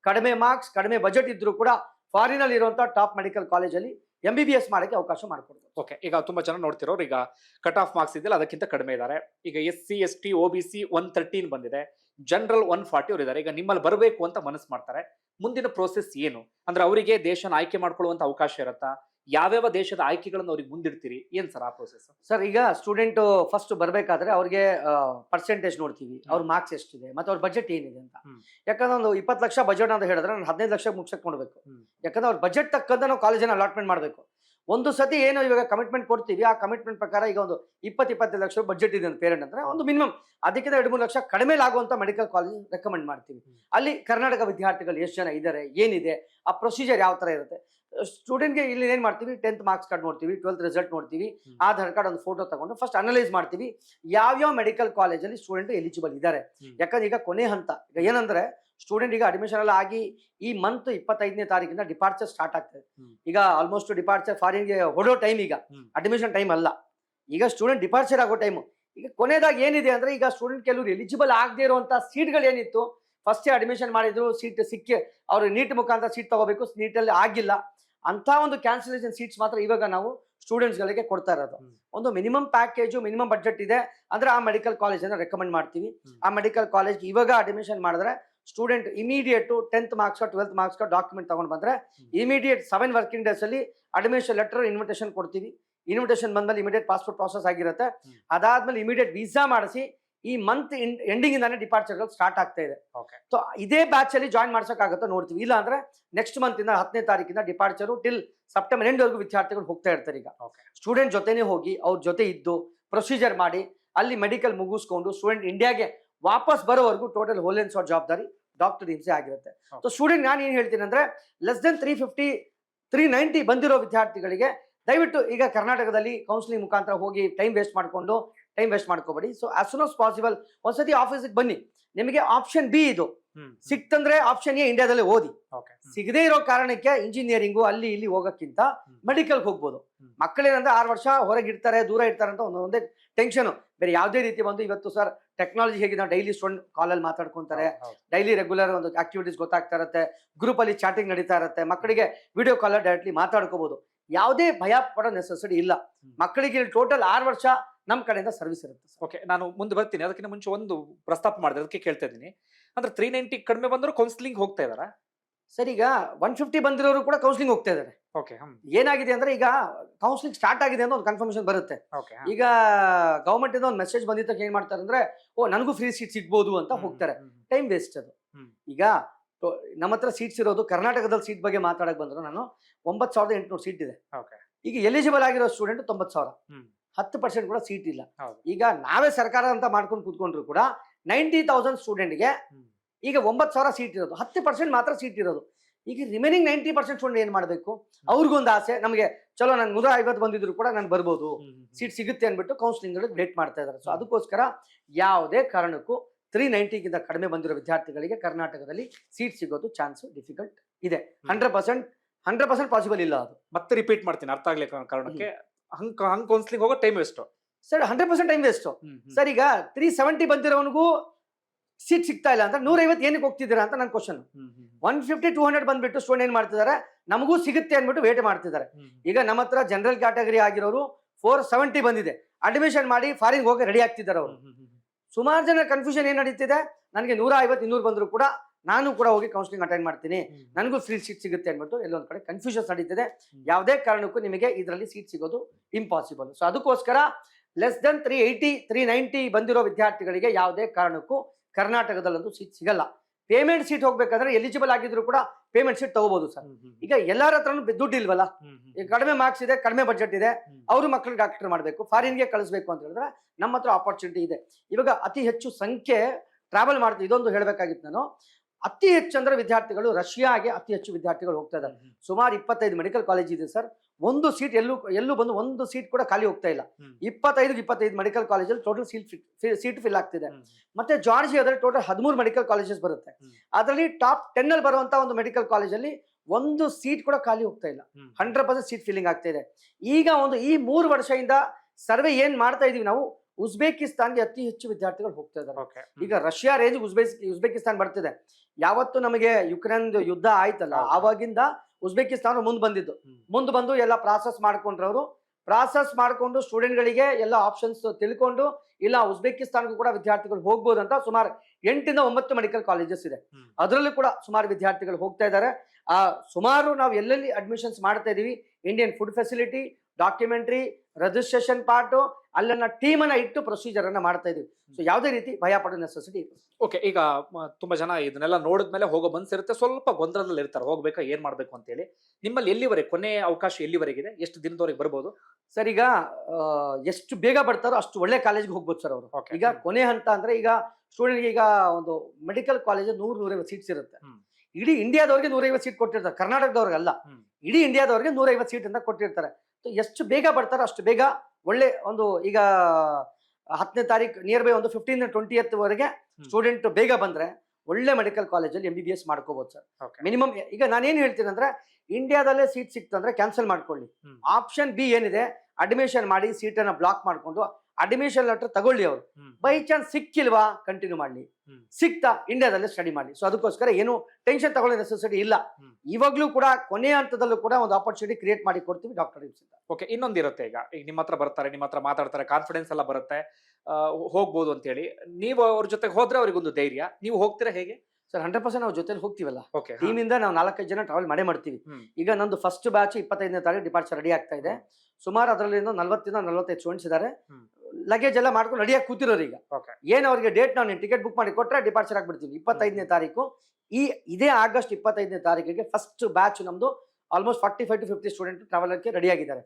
ಕಡಿಮೆ ಮಾರ್ಕ್ಸ್ ಕಡಿಮೆ ಬಜೆಟ್ ಇದ್ರೂ ಕೂಡ ಫಾರಿನ್ ಅಲ್ಲಿ ಇರುವಂತಹ ಟಾಪ್ ಮೆಡಿಕಲ್ ಕಾಲೇಜಲ್ಲಿ ಎಂ ಬಿ ಬಿ ಎಸ್ ಮಾಡಕ್ಕೆ ಅವಕಾಶ ಮಾಡಿಕೊಡ್ತಾರೆ ಓಕೆ ಈಗ ತುಂಬಾ ಜನ ನೋಡ್ತಿರೋರು ಈಗ ಕಟ್ ಆಫ್ ಮಾರ್ಕ್ಸ್ ಇದೆಯಲ್ಲ ಅದಕ್ಕಿಂತ ಕಡಿಮೆ ಇದ್ದಾರೆ ಈಗ S C S T O B C one thirteen ಬಂದಿದೆ. ಜನರಲ್ ಒನ್ ಫಾರ್ಟಿ ಅವ್ರು ಇದ್ದಾರೆ ಈಗ ನಿಮ್ಮಲ್ಲಿ ಬರಬೇಕು ಅಂತ ಮನಸ್ಸು ಮಾಡ್ತಾರೆ. ಮುಂದಿನ ಪ್ರೋಸೆಸ್ ಏನು? ಅಂದ್ರೆ ಅವರಿಗೆ ದೇಶನ ಆಯ್ಕೆ ಮಾಡ್ಕೊಳ್ಳುವಂತ ಅವಕಾಶ ಇರುತ್ತಾ? ಯಾವ್ಯಾವ ದೇಶದ ಆಯ್ಕೆಗಳನ್ನು ಅವ್ರಿಗೆ ಮುಂದಿಡ್ತೀರಿ? ಏನ್ ಸರ್ ಆ ಪ್ರೋಸೆಸ್ ಸರ್ ಈಗ ಸ್ಟೂಡೆಂಟ್ ಫಸ್ಟ್ ಬರಬೇಕಾದ್ರೆ ಅವ್ರಿಗೆ ಪರ್ಸೆಂಟೇಜ್ ನೋಡ್ತೀವಿ. ಅವ್ರ ಮಾರ್ಕ್ಸ್ ಎಷ್ಟಿದೆ ಮತ್ತೆ ಅವ್ರ ಬಜೆಟ್ ಏನಿದೆ ಅಂತ. ಯಾಕಂದ್ರೆ ಒಂದು ಇಪ್ಪತ್ತು ಲಕ್ಷ ಬಜೆಟ್ ಅಂತ ಹೇಳಿದ್ರೆ ನಾನು ಹದಿನೈದು ಲಕ್ಷ ಮುಗ್ಸಕ್ ನೋಡ್ಬೇಕು. ಯಾಕಂದ್ರೆ ಅವ್ರ ಬಜೆಟ್ ತಕ್ಕಂತ ನಾವು ಕಾಲೇಜನ್ನ ಅಲಾಟ್ಮೆಂಟ್ ಮಾಡಬೇಕು. ಒಂದು ಸತಿ ಏನು ಇವಾಗ ಕಮಿಟ್ಮೆಂಟ್ ಕೊಡ್ತೀವಿ ಆ ಕಮಿಟ್ಮೆಂಟ್ ಪ್ರಕಾರ ಈಗ ಒಂದು ಇಪ್ಪತ್ತು ಇಪ್ಪತ್ತೈದು ಲಕ್ಷ ಬಜೆಟ್ ಇದೆ ಅಂತ ಪೇರೆಂಟ್ ಅಂದ್ರೆ ಒಂದು ಮಿನಿಮಮ್ ಅದಕ್ಕಿಂತ ಎರಡು ಮೂರು ಲಕ್ಷ ಕಡಿಮೆ ಆಗುವಂತ ಮೆಡಿಕಲ್ ಕಾಲೇಜ್ ರೆಕಮೆಂಡ್ ಮಾಡ್ತೀವಿ. ಅಲ್ಲಿ ಕರ್ನಾಟಕ ವಿದ್ಯಾರ್ಥಿಗಳು ಎಷ್ಟು ಜನ ಇದ್ದಾರೆ ಏನಿದೆ ಆ ಪ್ರೊಸೀಜರ್ ಯಾವ ತರ ಇರುತ್ತೆ? ಸ್ಟೂಡೆಂಟ್ಗೆ ಇಲ್ಲಿ ಏನ್ ಮಾಡ್ತೀವಿ? ಟೆಂತ್ ಮಾರ್ಕ್ಸ್ ಕಾರ್ಡ್ ನೋಡ್ತೀವಿ ಟ್ವೆಲ್ತ್ ರಿಸಲ್ಟ್ ನೋಡ್ತೀವಿ ಆಧಾರ್ ಕಾರ್ಡ್ ಒಂದು ಫೋಟೋ ತಗೊಂಡು ಫಸ್ಟ್ ಅನಲೈಸ್ ಮಾಡ್ತೀವಿ ಯಾವ್ಯಾವ ಮೆಡಿಕಲ್ ಕಾಲೇಜಲ್ಲಿ ಸ್ಟೂಡೆಂಟ್ ಎಲಿಜಿಬಲ್ ಇದ್ದಾರೆ ಯಾಕಂದ್ರೆ ಈಗ ಕೊನೆ ಹಂತ ಈಗ ಏನಂದ್ರೆ ಸ್ಟೂಡೆಂಟ್ ಈಗ ಅಡ್ಮಿಷನ್ ಎಲ್ಲ ಆಗಿ ಈ ಮಂತ್ ಇಪ್ಪತ್ತೈದನೇ ತಾರೀಕಿಂದ ಡಿಪಾರ್ಚರ್ ಸ್ಟಾರ್ಟ್ ಆಗ್ತದೆ. ಈಗ ಆಲ್ಮೋಸ್ಟ್ ಡಿಪಾರ್ಚರ್ ಫಾರಿನ್ಗೆ ಹೊಡೋ ಟೈಮ್ ಈಗ. ಅಡ್ಮಿಷನ್ ಟೈಮ್ ಅಲ್ಲ. ಈಗ ಸ್ಟೂಡೆಂಟ್ ಡಿಪಾರ್ಚರ್ ಆಗೋ ಟೈಮು ಈಗ ಕೊನೆಯದಾಗ ಏನಿದೆ ಅಂದ್ರೆ ಈಗ ಸ್ಟೂಡೆಂಟ್ ಕೆಲವರು ಎಲಿಜಿಬಲ್ ಆಗದೆ ಇರುವಂತ ಸೀಟ್ಗಳು ಏನಿತ್ತು? ಫಸ್ಟೇ ಅಡ್ಮಿಷನ್ ಮಾಡಿದ್ರು ಸೀಟ್ ಸಿಕ್ಕಿ ಅವ್ರು ನೀಟ್ ಮುಖಾಂತರ ಸೀಟ್ ತಗೋಬೇಕು ನೀಟಲ್ಲಿ ಆಗಿಲ್ಲ. ಅಂತ ಒಂದು ಕ್ಯಾನ್ಸಲೇಷನ್ ಸೀಟ್ಸ್ ಮಾತ್ರ ಇವಾಗ ನಾವು ಸ್ಟೂಡೆಂಟ್ಸ್ ಗಳಿಗೆ ಕೊಡ್ತಾ ಇರೋದು. ಒಂದು ಮಿನಿಮಮ್ ಪ್ಯಾಕೇಜು ಮಿನಿಮಮ್ ಬಜೆಟ್ ಇದೆ. ಅಂದ್ರೆ ಆ ಮೆಡಿಕಲ್ ಕಾಲೇಜ್ ಅನ್ನ ರೆಕಮೆಂಡ್ ಮಾಡ್ತೀವಿ. ಆ ಮೆಡಿಕಲ್ ಕಾಲೇಜ್ ಇವಾಗ ಅಡ್ಮಿಷನ್ ಮಾಡಿದ್ರೆ student immediate tenth marks twelfth marks document ತಗೊಂಡ್ ಬಂದ್ರೆ ಇಮಿಡಿಯೇಟ್ ಸೆವೆನ್ ವರ್ಕಿಂಗ್ ಡೇಸ್ ಅಲ್ಲಿ ಅಡ್ಮಿಷನ್ ಲೆಟರ್ ಇನ್ವಿಟೇಷನ್ ಕೊಡ್ತೀವಿ. ಇನ್ವಿಟೇಷನ್ ಬಂದ್ಮೇಲೆ ಇಮಿಡಿಯೇಟ್ ಪಾಸ್ಪೋರ್ಟ್ ಪ್ರಾಸೆಸ್ ಆಗಿರುತ್ತೆ. ಅದಾದ್ಮೇಲೆ ಇಮಿಡಿಯೇಟ್ ವೀಸಾ ಮಾಡಿಸಿ ಈ ಮಂತ್ ಎಂಡಿಂಗ್ ಇಂದಾನೆ ಡಿಪಾರ್ಚರ್ಗಳು ಸ್ಟಾರ್ಟ್ ಆಗ್ತಾ ಇದೆ. ಸೊ ಇದೇ ಬ್ಯಾಚ್ ಅಲ್ಲಿ ಜಾಯಿನ್ ಮಾಡ್ಸೋಕ್ಕಾಗುತ್ತೋ ನೋಡ್ತೀವಿ ಇಲ್ಲ ಅಂದ್ರೆ ನೆಕ್ಸ್ಟ್ ಮಂತ್ ಇಂದ ಹತ್ತನೇ ತಾರೀಕಿಂದ ಡಿಪಾರ್ಚರು ಟಿಲ್ ಸೆಪ್ಟೆಂಬರ್ ಎಂಡ್ ವರೆಗೂ ವಿದ್ಯಾರ್ಥಿಗಳು ಹೋಗ್ತಾ ಇರ್ತಾರೆ ಈಗ. ಸ್ಟೂಡೆಂಟ್ ಜೊತೆನೇ ಹೋಗಿ ಅವ್ರ ಜೊತೆ ಇದ್ದು ಪ್ರೊಸೀಜರ್ ಮಾಡಿ ಅಲ್ಲಿ ಮೆಡಿಕಲ್ ಮುಗಿಸ್ಕೊಂಡು ಸ್ಟೂಡೆಂಟ್ ಇಂಡಿಯಾಗೆ ವಾಪಸ್ ಬರೋವರೆಗೂ ಟೋಟಲ್ ಹೋಲ್ ಅಂಡ್ ಶಾರ್ಟ್ ಜವಾಬ್ದಾರಿ ಡಾಕ್ಟರ್ ಹಿಂಸೆ ಆಗಿರುತ್ತೆ. ಸೊ ಸ್ಟೂಡೆಂಟ್ ನಾನು ಏನು ಹೇಳ್ತೀನಿ ಅಂದ್ರೆ less than three fifty three ninety ಬಂದಿರೋ ವಿದ್ಯಾರ್ಥಿಗಳಿಗೆ ದಯವಿಟ್ಟು ಈಗ ಕರ್ನಾಟಕದಲ್ಲಿ ಕೌನ್ಸಿಲಿಂಗ್ ಮುಖಾಂತರ ಹೋಗಿ ಟೈಮ್ ವೇಸ್ಟ್ ಮಾಡಿಕೊಂಡು ಟೈಮ್ ವೇಸ್ಟ್ ಮಾಡ್ಕೋಬೇಡಿ. So as soon as possible ಒಂದ್ಸತಿ ಆಫೀಸಿಗೆ ಬನ್ನಿ. ನಿಮಗೆ ಆಪ್ಷನ್ ಬಿ ಇದು. ಸಿಕ್ತಂದ್ರೆ ಆಪ್ಷನ್ ಎ ಇಂಡಿಯಾದಲ್ಲಿ ಓದಿ. ಸಿಗದೇ ಇರೋ ಕಾರಣಕ್ಕೆ ಇಂಜಿನಿಯರಿಂಗು ಅಲ್ಲಿ ಇಲ್ಲಿ ಹೋಗೋಕ್ಕಿಂತ. ಮೆಡಿಕಲ್ ಹೋಗ್ಬೋದು. ಮಕ್ಕಳೇನಂದ್ರೆ ಆರು ವರ್ಷ ಹೊರಗೆ ಇರ್ತಾರೆ ದೂರ ಇರ್ತಾರೆ ಅಂತ ಒಂದೊಂದೇ ಒಂದೇ ಟೆನ್ಷನ್ ಬೇರೆ ಯಾವುದೇ ರೀತಿ ಬಂದು ಇವತ್ತು ಸರ್ ಟೆಕ್ನಾಲಜಿ ಹೇಗೆ ನಾವು ಡೈಲಿ ಸ್ಟೂಡೆಂಟ್ ಕಾಲಲ್ಲಿ ಮಾತಾಡ್ಕೊಂತಾರೆ. ಡೈಲಿ ರೆಗ್ಯುಲರ್ ಒಂದು ಆಕ್ಟಿವಿಟೀಸ್ ಗೊತ್ತಾಗ್ತಾ ಇರುತ್ತೆ. ಗ್ರೂಪ್ ಅಲ್ಲಿ ಚಾಟಿಂಗ್ ನಡೀತಾ ಇರುತ್ತೆ. ಮಕ್ಕಳಿಗೆ ವಿಡಿಯೋ ಕಾಲ್ ಡೈರೆಕ್ಟ್ಲಿ ಮಾತಾಡ್ಕೋಬಹುದು ಯಾವುದೇ ಭಯ ಪಡೋ ನೆಸೆಸರಿ ಇಲ್ಲ. ಮಕ್ಕಳಿಗೆ ಟೋಟಲ್ ಆರು ವರ್ಷ ನಮ್ಮ ಕಡೆಯಿಂದ ಸರ್ವಿಸ್ ಇರುತ್ತೆ. ಓಕೆ ನಾನು ಮುಂದೆ ಬರ್ತೀನಿ. ಅದಕ್ಕಿಂತ ಮುಂಚೆ ಒಂದು ಪ್ರಸ್ತಾಪ ಮಾಡಿದೆ ಅದಕ್ಕೆ ಕೇಳ್ತಾ ಇದ್ದೀನಿ. ಅಂದ್ರೆ ತ್ರೀ ನೈಂಟಿ ಕಡಿಮೆ ಬಂದ್ರು ಕೌನ್ಸಿಲಿಂಗ್ ಹೋಗ್ತಾ ಇದಾರ ಸರ್ ಈಗ ಒನ್ ಫಿಫ್ಟಿ ಬಂದಿರೋರು ಕೂಡ ಕೌನ್ಸಿಲಿಂಗ್ ಹೋಗ್ತಾ ಇದ್ದಾರೆ. ಓಕೆ ಏನಾಗಿದೆ ಅಂದ್ರೆ ಈಗ ಕೌನ್ಸಿಲಿಂಗ್ ಸ್ಟಾರ್ಟ್ ಆಗಿದೆ ಅಂತ ಒಂದು ಕನ್ಫರ್ಮೇಶನ್ ಬರುತ್ತೆ. ಓಕೆ ಈಗ ಗೌರ್ಮೆಂಟ್ ಇಂದ ಒಂದು ಮೆಸೇಜ್ ಬಂದಿದ್ದ ಏನ್ ಮಾಡ್ತಾರೆ ಅಂದ್ರೆ ಓ ನನಗೂ ಫ್ರೀ ಸೀಟ್ ಸಿಗ್ಬೋದು ಅಂತ ಹೋಗ್ತಾರೆ. ಟೈಮ್ ವೇಸ್ಟ್ ಅದು. ಈಗ ನಮ್ಮ ಹತ್ರ ಸೀಟ್ಸ್ ಇರೋದು ಕರ್ನಾಟಕದಲ್ಲಿ ಸೀಟ್ ಬಗ್ಗೆ ಮಾತಾಡಕ್ ಬಂದ್ರು ನಾನು ಒಂಬತ್ತು ಸಾವಿರದ ಎಂಟುನೂರು ಸೀಟ್ ಇದೆ. ಈಗ ಎಲಿಜಿಬಲ್ ಆಗಿರೋ ಸ್ಟೂಡೆಂಟ್ ತೊಂಬತ್ತು ಸಾವಿರ. ಹತ್ತು ಪರ್ಸೆಂಟ್ ಕೂಡ ಸೀಟ್ ಇಲ್ಲ. ಈಗ ನಾವೇ ಸರ್ಕಾರ ಅಂತ ಮಾಡ್ಕೊಂಡು ಕೂತ್ಕೊಂಡ್ರು ಕೂಡ ನೈಂಟಿ ತೌಸಂಡ್ ಸ್ಟೂಡೆಂಟ್ಗೆ ಈಗ ಒಂಬತ್ತು ಸಾವಿರ ಸೀಟ್ ಇರೋದು. ಹತ್ತು ಪರ್ಸೆಂಟ್ ಮಾತ್ರ ಸೀಟ್ ಇರೋದು. ಈಗ ರಿಮೈನಿಂಗ್ ನೈಂಟಿ ಪರ್ಸೆಂಟ್ ಸ್ಟೂಡೆಂಟ್ ಏನ್ ಮಾಡಬೇಕು? ಅವ್ರಿಗೊಂದು ಆಸೆ ನಮಗೆ ಚಲೋ ನಾನು ನೂರ ಐವತ್ತು ಬಂದಿದ್ರು ಕೂಡ ನಾನು ಬರ್ಬೋದು. ಸೀಟ್ ಸಿಗುತ್ತೆ ಅಂದ್ಬಿಟ್ಟು ಕೌನ್ಸಿಲಿಂಗ್ ವೇಟ್ ಮಾಡ್ತಾ ಇದ್ದಾರೆ ಸೊ ಅದಕ್ಕೋಸ್ಕರ ಯಾವುದೇ ಕಾರಣಕ್ಕೂ ತ್ರೀ ನೈಂಟಿಗಿಂತ ಕಡಿಮೆ ಬಂದಿರೋ ವಿದ್ಯಾರ್ಥಿಗಳಿಗೆ ಕರ್ನಾಟಕದಲ್ಲಿ ಸೀಟ್ ಸಿಗೋದು ಚಾನ್ಸ್ ಡಿಫಿಕಲ್ಟ್ ಇದೆ. Hundred percent hundred percent possible ಇಲ್ಲ ಅದು. ಮತ್ತೆ ರಿಪೀಟ್ ಮಾಡ್ತೀನಿ. ಅರ್ಥ ಆಗ್ಲಿ ಕಾರಣಕ್ಕೆ ಹಂಗ್ ಹಂಗ್ ಕೌನ್ಸಿಲಿಂಗ್ ಹೋಗೋ time waste sir hundred percent time waste sir ಈಗ ತ್ರೀ ಸೆವೆಂಟಿ ಬಂದಿರೋನ್ಗೂ ಸೀಟ್ ಸಿಗ್ತಾ ಇಲ್ಲ ಅಂತ ನೂರೈವತ್ತು ಏನಕ್ಕೆ ಹೋಗ್ತಿದ್ದೀರಾ ಅಂತ ನನ್ನ question one fifty two hundred ಬಂದ್ಬಿಟ್ಟು ಸ್ಟೂಡೆಂಟ್ ಏನ್ ಮಾಡ್ತಿದ್ದಾರೆ? ನಮಗೂ ಸಿಗುತ್ತೆ ಅಂದ್ಬಿಟ್ಟು ವೇಟ್ ಮಾಡ್ತಿದ್ದಾರೆ. ಈಗ ನಮ್ಮ ಹತ್ರ ಜನರಲ್ ಕ್ಯಾಟಗರಿ ಆಗಿರೋರು ಫೋರ್ ಸೆವೆಂಟಿ ಬಂದಿದೆ. ಅಡ್ಮಿಷನ್ ಮಾಡಿ ಫಾರಿನ್ ಹೋಗಿ ರೆಡಿ ಆಗ್ತಿದ್ದಾರೆ ಅವರು. ಸುಮಾರು ಜನ ಕನ್ಫ್ಯೂಷನ್ ಏನ್ ನಡೀತಿದೆ? ನನಗೆ ನೂರ ಐವತ್ತು ಇನ್ನೂರು ಬಂದ್ರು ಕೂಡ ನಾನು ಕೂಡ ಹೋಗಿ ಕೌನ್ಸಿಲಿಂಗ್ ಅಟೆಂಡ್ ಮಾಡ್ತೀನಿ. ನನಗೂ ಫ್ರೀ ಸೀಟ್ ಸಿಗುತ್ತೆ ಅಂದ್ಬಿಟ್ಟು ಎಲ್ಲೊಂದ್ ಕಡೆ ಕನ್ಫ್ಯೂಷನ್ಸ್ ನಡೀತಿದೆ. ಯಾವುದೇ ಕಾರಣಕ್ಕೂ ನಿಮಗೆ ಇದರಲ್ಲಿ ಸೀಟ್ ಸಿಗೋದು ಇಂಪಾಸಿಬಲ್ ಸೊ ಅದಕ್ಕೋಸ್ಕರ less than three eighty three ninety ಬಂದಿರೋ ವಿದ್ಯಾರ್ಥಿಗಳಿಗೆ ಯಾವುದೇ ಕಾರಣಕ್ಕೂ ಕರ್ನಾಟಕದಲ್ಲಂತೂ ಸೀಟ್ ಸಿಗಲ್ಲ. ಪೇಮೆಂಟ್ ಸೀಟ್ ಹೋಗ್ಬೇಕಾದ್ರೆ ಎಲಿಜಿಬಲ್ ಆಗಿದ್ರು ಕೂಡ ಪೇಮೆಂಟ್ ಸೀಟ್ ತಗೋಬಹುದು ಸರ್. ಈಗ ಎಲ್ಲರ ಹತ್ರನು ದುಡ್ಡು ಇಲ್ವಲ್ಲ? ಈಗ ಕಡಿಮೆ ಮಾರ್ಕ್ಸ್ ಇದೆ ಕಡಿಮೆ ಬಜೆಟ್ ಇದೆ. ಅವರು ಮಕ್ಕಳಿಗೆ ಡಾಕ್ಟರ್ ಮಾಡಬೇಕು ಫಾರಿನ್ಗೆ ಕಳಿಸ್ಬೇಕು ಅಂತ ಹೇಳಿದ್ರೆ ನಮ್ಮ ಹತ್ರ ಆಪರ್ಚುನಿಟಿ ಇದೆ. ಇವಾಗ ಅತಿ ಹೆಚ್ಚು ಸಂಖ್ಯೆ ಟ್ರಾವೆಲ್ ಮಾಡ್ತೀವಿ ಇದೊಂದು ಹೇಳಬೇಕಾಗಿತ್ತು ನಾನು. ಅತಿ ಹೆಚ್ಚು ಅಂದ್ರೆ ವಿದ್ಯಾರ್ಥಿಗಳು ರಷ್ಯಾಗೆ ಅತಿ ಹೆಚ್ಚು ವಿದ್ಯಾರ್ಥಿಗಳು ಹೋಗ್ತಾ ಇದ್ದಾರೆ. ಸುಮಾರು ಇಪ್ಪತ್ತೈದು ಮೆಡಿಕಲ್ ಕಾಲೇಜ್ ಇದೆ ಸರ್. ಒಂದು ಸೀಟ್ ಎಲ್ಲೂ ಎಲ್ಲೂ ಬಂದು ಒಂದು ಸೀಟ್ ಕೂಡ ಖಾಲಿ ಹೋಗ್ತಾ ಇಲ್ಲ. ಇಪ್ಪತ್ತೈದು ಇಪ್ಪತ್ತೈದು ಮೆಡಿಕಲ್ ಕಾಲೇಜಲ್ಲಿ ಟೋಟಲ್ ಸೀಟ್ ಸೀಟ್ ಫಿಲ್ ಆಗ್ತಿದೆ. ಮತ್ತೆ ಜಾರ್ಜಿಯಾದಲ್ಲಿ ಟೋಟಲ್ ಹದಿಮೂರು ಮೆಡಿಕಲ್ ಕಾಲೇಜಸ್ ಬರುತ್ತೆ. ಅದರಲ್ಲಿ ಟಾಪ್ ಟೆನ್ ಅಲ್ಲಿ ಬರುವಂತ ಒಂದು ಮೆಡಿಕಲ್ ಕಾಲೇಜಲ್ಲಿ ಒಂದು ಸೀಟ್ ಕೂಡ ಖಾಲಿ ಹೋಗ್ತಾ ಇಲ್ಲ. ಹಂಡ್ರೆಡ್ ಪರ್ಸೆಂಟ್ ಸೀಟ್ ಫಿಲ್ಲಿಂಗ್ ಆಗ್ತಾ ಇದೆ. ಈಗ ಒಂದು ಈ ಮೂರು ವರ್ಷದಿಂದ ಸರ್ವೆ ಏನ್ ಮಾಡ್ತಾ ಇದೀವಿ ನಾವು? ಉಜ್ಬೇಕಿಸ್ತಾನ್ಗೆ ಅತಿ ಹೆಚ್ಚು ವಿದ್ಯಾರ್ಥಿಗಳು ಹೋಗ್ತಾ ಇದ್ದಾರೆ. ಈಗ ರಷ್ಯಾ ರೇಂಜ್ ಉಜ್ಬೇಕ್ ಉಜ್ಬೇಕಿಸ್ತಾನ್ ಬರ್ತಿದೆ. ಯಾವತ್ತು ನಮಗೆ ಯುಕ್ರೇನ್ ಯುದ್ಧ ಆಯ್ತಲ್ಲ. ಆವಾಗಿಂದ ಉಜ್ಬೇಕಿಸ್ತಾನ ಮುಂದ್ ಬಂದಿದ್ದು. ಮುಂದೆ ಬಂದು ಎಲ್ಲ ಪ್ರಾಸೆಸ್ ಮಾಡ್ಕೊಂಡ್ರವರು. ಪ್ರಾಸೆಸ್ ಮಾಡ್ಕೊಂಡು ಸ್ಟೂಡೆಂಟ್ಗಳಿಗೆ ಎಲ್ಲ ಆಪ್ಷನ್ಸ್ ತಿಳ್ಕೊಂಡು ಇಲ್ಲ ಉಜ್ಬೇಕಿಸ್ತಾನ್ಗೂ ಕೂಡ ವಿದ್ಯಾರ್ಥಿಗಳು ಹೋಗ್ಬೋದು ಅಂತ ಸುಮಾರು ಎಂಟಿಂದ ಒಂಬತ್ತು ಮೆಡಿಕಲ್ ಕಾಲೇಜಸ್ ಇದೆ. ಅದರಲ್ಲೂ ಕೂಡ ಸುಮಾರು ವಿದ್ಯಾರ್ಥಿಗಳು ಹೋಗ್ತಾ ಇದ್ದಾರೆ. ಆ ಸುಮಾರು ನಾವು ಎಲ್ಲೆಲ್ಲಿ ಅಡ್ಮಿಷನ್ಸ್ ಮಾಡ್ತಾ ಇದೀವಿ Indian food facility documentary registration part ಅಲ್ಲನ್ನ ಟೀಮನ್ನ ಇಟ್ಟು ಪ್ರೊಸೀಜರ್ ಅನ್ನ ಮಾಡ್ತಾ ಇದೀವಿ ಸೊ ಯಾವುದೇ ರೀತಿ ಭಯ ಪಡೋ ನೆಸೆಸಿಟಿ ಓಕೆ ಈಗ ತುಂಬಾ ಜನ ಇದನ್ನೆಲ್ಲ ನೋಡಿದ್ಮೇಲೆ ಹೋಗೋ ಮನ್ಸಿರುತ್ತೆ. ಸ್ವಲ್ಪ ಗೊಂದಲದಲ್ಲಿ ಇರ್ತಾರೆ. ಹೋಗ್ಬೇಕಾ ಏನ್ ಮಾಡ್ಬೇಕು ಅಂತ ಹೇಳಿ ನಿಮ್ಮಲ್ಲಿ ಎಲ್ಲಿವರೆಗೆ ಕೊನೆ ಅವಕಾಶ ಎಲ್ಲಿವರೆಗಿದೆ ಎಷ್ಟು ದಿನದವರೆಗೆ ಬರ್ಬೋದು? ಸರ್ ಈಗ ಎಷ್ಟು ಬೇಗ ಬರ್ತಾರೋ ಅಷ್ಟು ಒಳ್ಳೆ ಕಾಲೇಜ್ಗೆ ಹೋಗ್ಬೋದು ಸರ್ ಅವರು. ಈಗ ಕೊನೆ ಹಂತ ಅಂದ್ರೆ ಈಗ ಸ್ಟೂಡೆಂಟ್ಗೆ ಈಗ ಒಂದು ಮೆಡಿಕಲ್ ಕಾಲೇಜ್ ನೂರ್ ನೂರೈವತ್ತು ಸೀಟ್ಸ್ ಇರುತ್ತೆ. ಇಡೀ ಇಂಡಿಯಾದವ್ರಿಗೆ ನೂರೈವತ್ತು ಸೀಟ್ ಕೊಟ್ಟಿರ್ತಾರೆ. ಕರ್ನಾಟಕದವ್ರಿಗಲ್ಲ. ಇಡೀ ಇಂಡಿಯಾದವ್ರಿಗೆ ನೂರೈವತ್ತು ಸೀಟ್ ಅಂತ ಕೊಟ್ಟಿರ್ತಾರೆ. ಎಷ್ಟು ಬೇಗ ಬರ್ತಾರೋ ಅಷ್ಟು ಬೇಗ ಒಳ್ಳೆ ಒಂದು ಈಗ ಹತ್ತನೇ ತಾರೀಕು ನಿಯರ್ ಬೈ ಒಂದು ಫಿಫ್ಟೀನ್ ಟ್ವೆಂಟಿ ವರೆಗೆ. ಸ್ಟೂಡೆಂಟ್ ಬೇಗ ಬಂದ್ರೆ ಒಳ್ಳೆ ಮೆಡಿಕಲ್ ಕಾಲೇಜಲ್ಲಿ ಎಂ ಬಿ ಬಿ ಎಸ್ ಮಾಡ್ಕೋಬಹುದು ಸರ್. ಮಿನಿಮಮ್ ಈಗ ನಾನೇನು ಹೇಳ್ತೀನಿ ಅಂದ್ರೆ ಇಂಡಿಯಾದಲ್ಲೇ ಸೀಟ್ ಸಿಕ್ತಂದ್ರೆ ಕ್ಯಾನ್ಸಲ್ ಮಾಡ್ಕೊಳ್ಳಿ ಆಪ್ಷನ್ ಬಿ ಏನಿದೆ ಅಡ್ಮಿಷನ್ ಮಾಡಿ ಸೀಟನ್ನು ಬ್ಲಾಕ್ ಮಾಡ್ಕೊಂಡು ಅಡ್ಮಿಷನ್ ಲೆಟರ್ ತಗೊಳ್ಳಿ ಅವರು. By chance ಸಿಕ್ಕಿಲ್ವಾ? ಕಂಟಿನ್ಯೂ ಮಾಡಲಿ. ಸಿಕ್ತಾ ಇಂಡಿಯಾದಲ್ಲೇ ಸ್ಟಡಿ ಮಾಡಿ ಸೊ ಅದಕ್ಕೋಸ್ಕರ ಏನು ಟೆನ್ಷನ್ ತಗೊಳ್ಳೋ ನೆಸೆಸಿಟಿ ಇಲ್ಲ. ಇವಾಗ್ಲೂ ಕೂಡ ಕೊನೆಯ ಹಂತದಲ್ಲೂ ಕೂಡ ಒಂದು ಆಪರ್ಚುನಿಟಿ ಕ್ರಿಯೇಟ್ ಮಾಡಿ ಕೊಡ್ತೀವಿ ಡಾಕ್ಟರ್ ಓಕೆ ಇನ್ನೊಂದಿರುತ್ತೆ ಈಗ. ಈಗ ನಿಮ್ಮ ಹತ್ರ ಬರ್ತಾರೆ ನಿಮ್ಮ ಹತ್ರ ಮಾತಾಡ್ತಾರೆ ಕಾನ್ಫಿಡೆನ್ಸ್ ಎಲ್ಲ ಬರುತ್ತೆ. ಹೋಗ್ಬೋದು ಅಂತ ಹೇಳಿ ನೀವು ಅವ್ರ ಜೊತೆಗೆ ಹೋದ್ರೆ ಅವ್ರಿಗೊಂದು ಧೈರ್ಯ. ನೀವು ಹೋಗ್ತೀರಾ ಹೇಗೆ? ಸರ್ ಹಂಡ್ರೆಡ್ ಪರ್ಸೆಂಟ್ ನಾವು ಜೊತೆಲಿ ಹೋಗ್ತೀವಲ್ಲ? ಟೀಮಿಂದ ನಾವು ನಾಲ್ಕೈದು ಜನ ಟ್ರಾವೆಲ್ ಮಾಡೇ ಮಾಡ್ತೀವಿ. ಈಗ ನಂದು ಫಸ್ಟ್ ಬ್ಯಾಚ್ ಇಪ್ಪತ್ತೈದನೇ ತಾರೀಕು ಡಿಪಾರ್ಚರ್ ರೆಡಿ ಆಗ್ತಾ ಇದೆ. ಸುಮಾರು ಅದರಲ್ಲಿ ನಲ್ವತ್ತಿಂದ ನಲವತ್ತೈದು ಸ್ಟೂಡೆಂಟ್ಸ್ ಇದ್ದಾರೆ. ಲಗೇಜ್ ಎಲ್ಲ ಮಾಡ್ಕೊಂಡು ರೆಡಿಯಾಗಿ ಕೂತಿರೋರು ಈಗ. ಓಕೆ ಏನ್ ಅವ್ರಿಗೆ ಡೇಟ್ ನಾನು ಟಿಕೆಟ್ ಬುಕ್ ಮಾಡಿ ಕೊಟ್ಟರೆ ಡಿಪಾರ್ಚರ್ ಆಗ್ಬಿಡ್ತೀನಿ. ಇಪ್ಪತ್ತೈದನೇ ತಾರೀಕು. ಈ ಇದೇ ಆಗಸ್ಟ್ ಇಪ್ಪತ್ತೈದನೇ ತಾರೀಕಿಗೆ ಫಸ್ಟ್ ಬ್ಯಾಚ್ ನಮ್ದು almost forty five to fifty student ಟ್ರಾವೆಲರ್ಗೆ ready ಆಗಿದ್ದಾರೆ.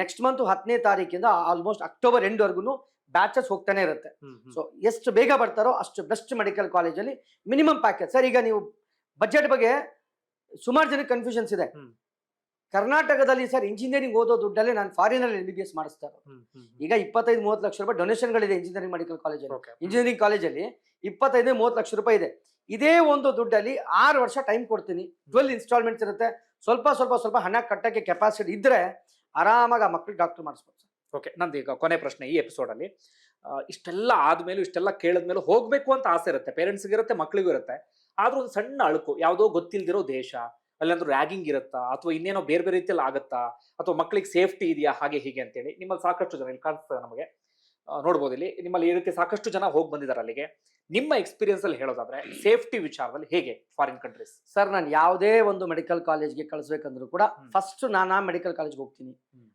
ನೆಕ್ಸ್ಟ್ ಮಂತ್ ಹತ್ತನೇ ತಾರೀಕಿಂದ ಆಲ್ಮೋಸ್ಟ್ ಅಕ್ಟೋಬರ್ ಎಂಡ್ವರೆಗೂ ಬ್ಯಾಚಸ್ ಹೋಗ್ತಾನೆ ಇರುತ್ತೆ. ಸೊ ಎಷ್ಟು ಬೇಗ ಬರ್ತಾರೋ ಅಷ್ಟು ಬೆಸ್ಟ್ ಮೆಡಿಕಲ್ ಕಾಲೇಜಲ್ಲಿ ಮಿನಿಮಮ್ ಪ್ಯಾಕೇಜ್ ಸರ್ ಈಗ ನೀವು ಬಜೆಟ್ ಬಗ್ಗೆ ಸುಮಾರು ಜನಕ್ಕೆ ಕನ್ಫ್ಯೂಷನ್ಸ್ ಇದೆ. ಕರ್ನಾಟಕದಲ್ಲಿ ಸರ್ ಇಂಜಿನಿಯರಿಂಗ್ ಓದೋ ದುಡ್ಡಲ್ಲೇ ನಾನು ಫಾರಿನಲ್ಲಿ ಎಂ ಬಿ ಬಿ ಎಸ್ ಮಾಡಿಸ್ತಾರೆ ಈಗ ಇಪ್ಪತ್ತೈದು ಮೂವತ್ತು ಲಕ್ಷ ರೂಪಾಯಿ ಡೊನೇಷನ್ಗಳಿದೆ ಇಂಜಿನಿಯರಿಂಗ್ ಮೆಡಿಕಲ್ ಕಾಲೇಜಲ್ಲಿ ಇಂಜಿನಿಯರಿಂಗ್ ಕಾಲೇಜಲ್ಲಿ ಇಪ್ಪತ್ತೈದು ಮೂವತ್ತು ಲಕ್ಷ ರೂಪಾಯಿ ಇದೆ. ಇದೇ ಒಂದು ದುಡ್ಡಲ್ಲಿ ಆರು ವರ್ಷ ಟೈಮ್ ಕೊಡ್ತೀನಿ. ಟ್ವೆಲ್ ಇನ್ಸ್ಟಾಲ್ಮೆಂಟ್ಸ್ ಇರುತ್ತೆ. ಸ್ವಲ್ಪ ಸ್ವಲ್ಪ ಸ್ವಲ್ಪ ಹಣ ಕಟ್ಟಕ್ಕೆ ಕೆಪಾಸಿಟಿ ಇದ್ರೆ ಆರಾಮಾಗಿ ಆ ಮಕ್ಳಿಗೆ ಡಾಕ್ಟರ್ ಮಾಡಿಸ್ಬೋದು ಸರ್. ಓಕೆ ನಂದು ಈಗ ಕೊನೆ ಪ್ರಶ್ನೆ ಈ ಎಪಿಸೋಡ್ ಅಲ್ಲಿ. ಇಷ್ಟೆಲ್ಲ ಆದ್ಮೇಲೂ ಇಷ್ಟೆಲ್ಲ ಕೇಳಿದ್ಮೇಲೆ ಹೋಗ್ಬೇಕು ಅಂತ ಆಸೆ ಇರುತ್ತೆ. ಪೇರೆಂಟ್ಸ್ಗೆ ಇರುತ್ತೆ ಮಕ್ಳಿಗೂ ಇರುತ್ತೆ. ಆದ್ರೂ ಒಂದು ಸಣ್ಣ ಅಳುಕು ಯಾವುದೋ ಗೊತ್ತಿಲ್ದಿರೋ ದೇಶ ಅಲ್ಲಂದ್ರೂ ರ್ಯಾಗಿಂಗ್ ಇರುತ್ತಾ? ಅಥವಾ ಇನ್ನೇನೋ ಬೇರೆ ಬೇರೆ ರೀತಿಯಲ್ಲಿ ಆಗುತ್ತಾ? ಅಥವಾ ಮಕ್ಕಳಿಗೆ ಸೇಫ್ಟಿ ಇದೆಯಾ? ಹಾಗೆ ಹೀಗೆ ಅಂತೇಳಿ ನಿಮ್ಮಲ್ಲಿ ಸಾಕಷ್ಟು ಜನ ಇಲ್ಲಿ ಕಾಣಿಸ್ತದೆ ನಮಗೆ. ನೋಡ್ಬೋದು ಇಲ್ಲಿ. ನಿಮ್ಮಲ್ಲಿ ಈ ರೀತಿ ಸಾಕಷ್ಟು ಜನ ಹೋಗಿ ಬಂದಿದ್ದಾರೆ ಅಲ್ಲಿಗೆ. ನಿಮ್ಮ ಎಕ್ಸ್ಪೀರಿಯನ್ಸ್ ಅಲ್ಲಿ ಹೇಳೋದಾದ್ರೆ ಸೇಫ್ಟಿ ವಿಚಾರದಲ್ಲಿ ಹೇಗೆ ಫಾರಿನ್ ಕಂಟ್ರೀಸ್ ಸರ್ ನಾನು ಯಾವುದೇ ಒಂದು ಮೆಡಿಕಲ್ ಕಾಲೇಜ್ಗೆ ಕಳಿಸ್ಬೇಕಂದ್ರೂ ಕೂಡ ಫಸ್ಟ್ ನಾನು ಆ ಮೆಡಿಕಲ್ ಕಾಲೇಜ್ಗೆ ಹೋಗ್ತೀನಿ.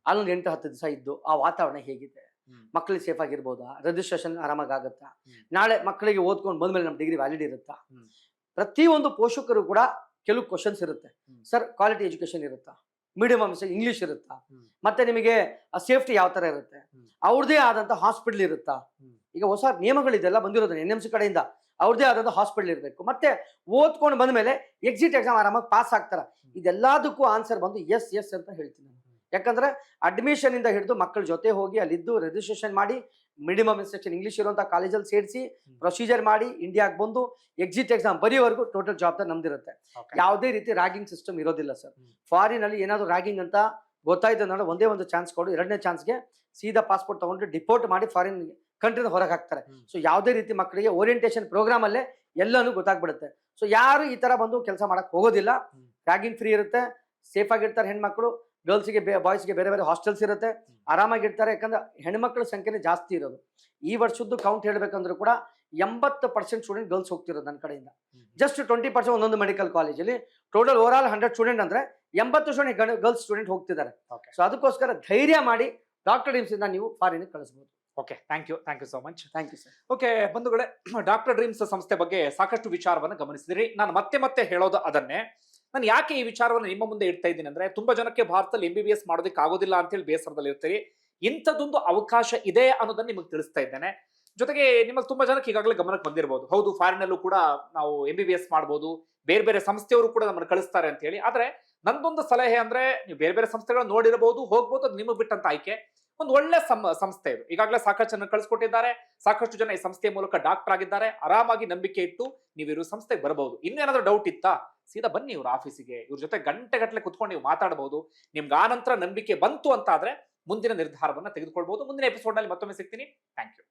ಅಲ್ಲೊಂದು ಎಂಟು ಹತ್ತು ದಿವಸ ಇದ್ದು ಆ ವಾತಾವರಣ ಹೇಗಿದೆ? ಮಕ್ಕಳಿಗೆ ಸೇಫ್ ಆಗಿರ್ಬೋದಾ? ರಿಜಿಸ್ಟ್ರೇಷನ್ ಆರಾಮಾಗಿ ಆಗುತ್ತಾ ನಾಳೆ ಮಕ್ಕಳಿಗೆ ಓದ್ಕೊಂಡು ಬಂದ್ಮೇಲೆ ನಮ್ಮ ಡಿಗ್ರಿ ವ್ಯಾಲಿಡ್ ಇರುತ್ತಾ. ಪ್ರತಿಯೊಂದು ಪೋಷಕರು ಕೂಡ ಕೆಲವು ಕ್ವಶನ್ಸ್ ಇರುತ್ತೆ. ಸರ್ ಕ್ವಾಲಿಟಿ ಎಜುಕೇಶನ್ ಇರುತ್ತಾ? ಮೀಡಿಯಂ ಇಂಗ್ಲಿಷ್ ಇರುತ್ತಾ? ಮತ್ತೆ ನಿಮಗೆ ಸೇಫ್ಟಿ ಯಾವ ತರ ಇರುತ್ತೆ. ಅವ್ರದೇ ಆದಂತ ಹಾಸ್ಪಿಟಲ್ ಇರುತ್ತಾ? ಈಗ ಹೊಸ ನಿಯಮಗಳಿದೆಲ್ಲ ಬಂದಿರೋದು ಎನ್ ಎಂ ಸಿ ಕಡೆಯಿಂದ ಅವ್ರದೇ ಆದಂತ ಹಾಸ್ಪಿಟಲ್ ಇರಬೇಕು. ಮತ್ತೆ ಓದ್ಕೊಂಡು ಬಂದ ಮೇಲೆ ಎಕ್ಸಿಟ್ ಎಕ್ಸಾಮ್ ಆರಾಮಾಗಿ ಪಾಸ್ ಆಗ್ತಾರ? ಇದೆಲ್ಲದಕ್ಕೂ ಆನ್ಸರ್ ಬಂದು ಎಸ್ ಎಸ್ ಅಂತ ಹೇಳ್ತೀನಿ ನಾನು. ಯಾಕಂದ್ರೆ ಅಡ್ಮಿಷನ್ ಇಂದ ಹಿಡಿದು ಮಕ್ಕಳ ಜೊತೆ ಹೋಗಿ ಅಲ್ಲಿದ್ದು ರಿಜಿಸ್ಟ್ರೇಷನ್ ಮಾಡಿ ಮಿನಿಮಮ್ ಇನ್ಸ್ಟ್ರಕ್ಷನ್ ಇಂಗ್ಲೀಷ್ ಇರುವಂತ ಕಾಲೇಜಲ್ಲಿ ಸೇರಿಸಿ ಪ್ರೊಸೀಜರ್ ಮಾಡಿ ಇಂಡಿಯಾಗೆ ಬಂದು ಎಕ್ಸಿಟ್ ಎಕ್ಸಾಮ್ ಬರೆಯೋವರೆಗೂ ಟೋಟಲ್ ಜವಾಬ್ದಾರಿ ನಮ್ದಿರುತ್ತೆ. ಯಾವುದೇ ರೀತಿ ರ್ಯಾಗಿಂಗ್ ಸಿಸ್ಟಮ್ ಇರೋದಿಲ್ಲ ಸರ್. ಫಾರಿನ್ ಅಲ್ಲಿ ಏನಾದ್ರು ರ್ಯಾಗಿಂಗ್ ಅಂತ ಗೊತ್ತಾಯ್ತು ಅಂದ್ರೆ ಒಂದೇ ಒಂದು ಚಾನ್ಸ್ ಕೊಡು ಎರಡನೇ ಚಾನ್ಸ್ಗೆ ಸೀದಾ ಪಾಸ್ಪೋರ್ಟ್ ತಗೊಂಡು ಡಿಪೋರ್ಟ್ ಮಾಡಿ ಫಾರಿನ್ ಕಂಟ್ರಿನ ಹೊರಗೆ ಹಾಕ್ತಾರೆ. ಸೊ ಯಾವುದೇ ರೀತಿ ಮಕ್ಕಳಿಗೆ ಓರಿಯಂಟೇಷನ್ ಪ್ರೋಗ್ರಾಮ್ ಅಲ್ಲೇ ಎಲ್ಲಾನು ಗೊತ್ತಾಗ್ಬಿಡುತ್ತೆ. ಸೊ ಯಾರು ಈ ತರ ಬಂದು ಕೆಲಸ ಮಾಡಕ್ ಹೋಗೋದಿಲ್ಲ. ರ್ಯಾಗಿಂಗ್ ಫ್ರೀ ಇರುತ್ತೆ ಸೇಫ್ ಆಗಿರ್ತಾರೆ ಹೆಣ್ಮಕ್ಳು. ಗರ್ಲ್ಸ್ಗೆ ಬಾಯ್ಸ್ಗೆ ಬೇರೆ ಬೇರೆ ಹಾಸ್ಟೆಲ್ಸ್ ಇರುತ್ತೆ. ಆರಾಮಾಗಿರ್ತಾರೆ. ಯಾಕಂದ್ರೆ ಹೆಣ್ಮಕ್ಳ ಸಂಖ್ಯೆನೇ ಜಾಸ್ತಿ ಇರೋದು. ಈ ವರ್ಷದ್ದು ಕೌಂಟ್ ಹೇಳ್ಬೇಕಂದ್ರೂ ಕೂಡ ಎಂಬತ್ತು ಪರ್ಸೆಂಟ್ ಸ್ಟೂಡೆಂಟ್ ಗರ್ಲ್ಸ್ ಹೋಗ್ತಿರೋದು ನನ್ನ ಕಡೆಯಿಂದ. ಜಸ್ಟ್ ಟ್ವೆಂಟಿ ಪರ್ಸೆಂಟ್ ಒಂದೊಂದು ಮೆಡಿಕಲ್ ಕಾಲೇಜಲ್ಲಿ total over all hundred student ಅಂದರೆ ಎಂಬತ್ತು ಸ್ಟೂಡೆಂಟ್ ಗರ್ಲ್ಸ್ ಸ್ಟೂಡೆಂಟ್ ಹೋಗ್ತಿದ್ದಾರೆ. ಸೊ ಅದಕ್ಕೋಸ್ಕರ ಧೈರ್ಯ ಮಾಡಿ ಡಾಕ್ಟರ್ ಡ್ರೀಮ್ಸ್ ಇಂದ ನೀವು ಫಾರಿನ್ ಕಳಿಸ್ಬೋದು. Okay thank you thank you so much thank you sir okay ಬಂಧುಗಳೇ ಡಾಕ್ಟರ್ ಡ್ರೀಮ್ಸ್ ಸಂಸ್ಥೆ ಬಗ್ಗೆ ಸಾಕಷ್ಟು ವಿಚಾರವನ್ನು ಗಮನಿಸಿದಿರಿ. ನಾನು ಮತ್ತೆ ಮತ್ತೆ ಹೇಳೋದು ಅದನ್ನೇ. ನಾನು ಯಾಕೆ ಈ ವಿಚಾರವನ್ನು ನಿಮ್ಮ ಮುಂದೆ ಇಡ್ತಾ ಇದ್ದೀನಿ ಅಂದ್ರೆ ತುಂಬಾ ಜನಕ್ಕೆ ಭಾರತದಲ್ಲಿ ಎಂ ಬಿ ಬಿ ಎಸ್ ಮಾಡೋದಕ್ಕೆ ಆಗೋದಿಲ್ಲ ಅಂತೇಳಿ ಬೇಸರದಲ್ಲಿ ಇರ್ತೀರಿ. ಇಂಥದ್ದೊಂದು ಅವಕಾಶ ಇದೆ ಅನ್ನೋದನ್ನ ನಿಮಗೆ ತಿಳಿಸ್ತಾ ಇದ್ದೇನೆ. ಜೊತೆಗೆ ನಿಮಗೆ ತುಂಬಾ ಜನಕ್ಕೆ ಈಗಾಗಲೇ ಗಮನಕ್ಕೆ ಬಂದಿರಬಹುದು ಹೌದು ಫಾರಿನಲ್ಲೂ ಕೂಡ ನಾವು ಎಂ ಬಿ ಬಿ ಎಸ್ ಮಾಡ್ಬೋದು. ಬೇರೆ ಬೇರೆ ಸಂಸ್ಥೆಯವರು ಕೂಡ ನಮ್ಮನ್ನು ಕಳಿಸ್ತಾರೆ ಅಂತ ಹೇಳಿ. ಆದ್ರೆ ನಂದೊಂದು ಸಲಹೆ ಅಂದ್ರೆ ನೀವು ಬೇರೆ ಬೇರೆ ಸಂಸ್ಥೆಗಳನ್ನ ನೋಡಿರಬಹುದು ಹೋಗ್ಬೋದು ಅದು ನಿಮಗೆ ಬಿಟ್ಟಂತ ಆಯ್ಕೆ. ಒಂದು ಒಳ್ಳೆ ಸಂಸ್ಥೆ ಇದು. ಈಗಾಗಲೇ ಸಾಕಷ್ಟು ಜನ ಕಳಿಸ್ಕೊಟ್ಟಿದ್ದಾರೆ. ಸಾಕಷ್ಟು ಜನ ಈ ಸಂಸ್ಥೆಯ ಮೂಲಕ ಡಾಕ್ಟರ್ ಆಗಿದ್ದಾರೆ. ಆರಾಮಾಗಿ ನಂಬಿಕೆ ಇಟ್ಟು ನೀವು ಇರೋ ಸಂಸ್ಥೆಗೆ ಬರಬಹುದು ಇನ್ನೇನಾದ್ರೂ ಡೌಟ್ ಇತ್ತಾ? ಸೀದಾ ಬನ್ನಿ ಇವ್ರ ಆಫೀಸಿಗೆ. ಇವ್ರ ಜೊತೆ ಗಂಟೆಗಟ್ಟಲೆ ಕುತ್ಕೊಂಡು ನೀವು ಮಾತಾಡಬಹುದು ನಿಮ್ಗೆ ಆ ನಂತರ ನಂಬಿಕೆ ಬಂತು ಅಂತ ಆದ್ರೆ ಮುಂದಿನ ನಿರ್ಧಾರವನ್ನ ತೆಗೆದುಕೊಳ್ಬಹುದು ಮುಂದಿನ ಎಪಿಸೋಡ್ನಲ್ಲಿ ಮತ್ತೊಮ್ಮೆ ಸಿಗ್ತೀನಿ. Thank you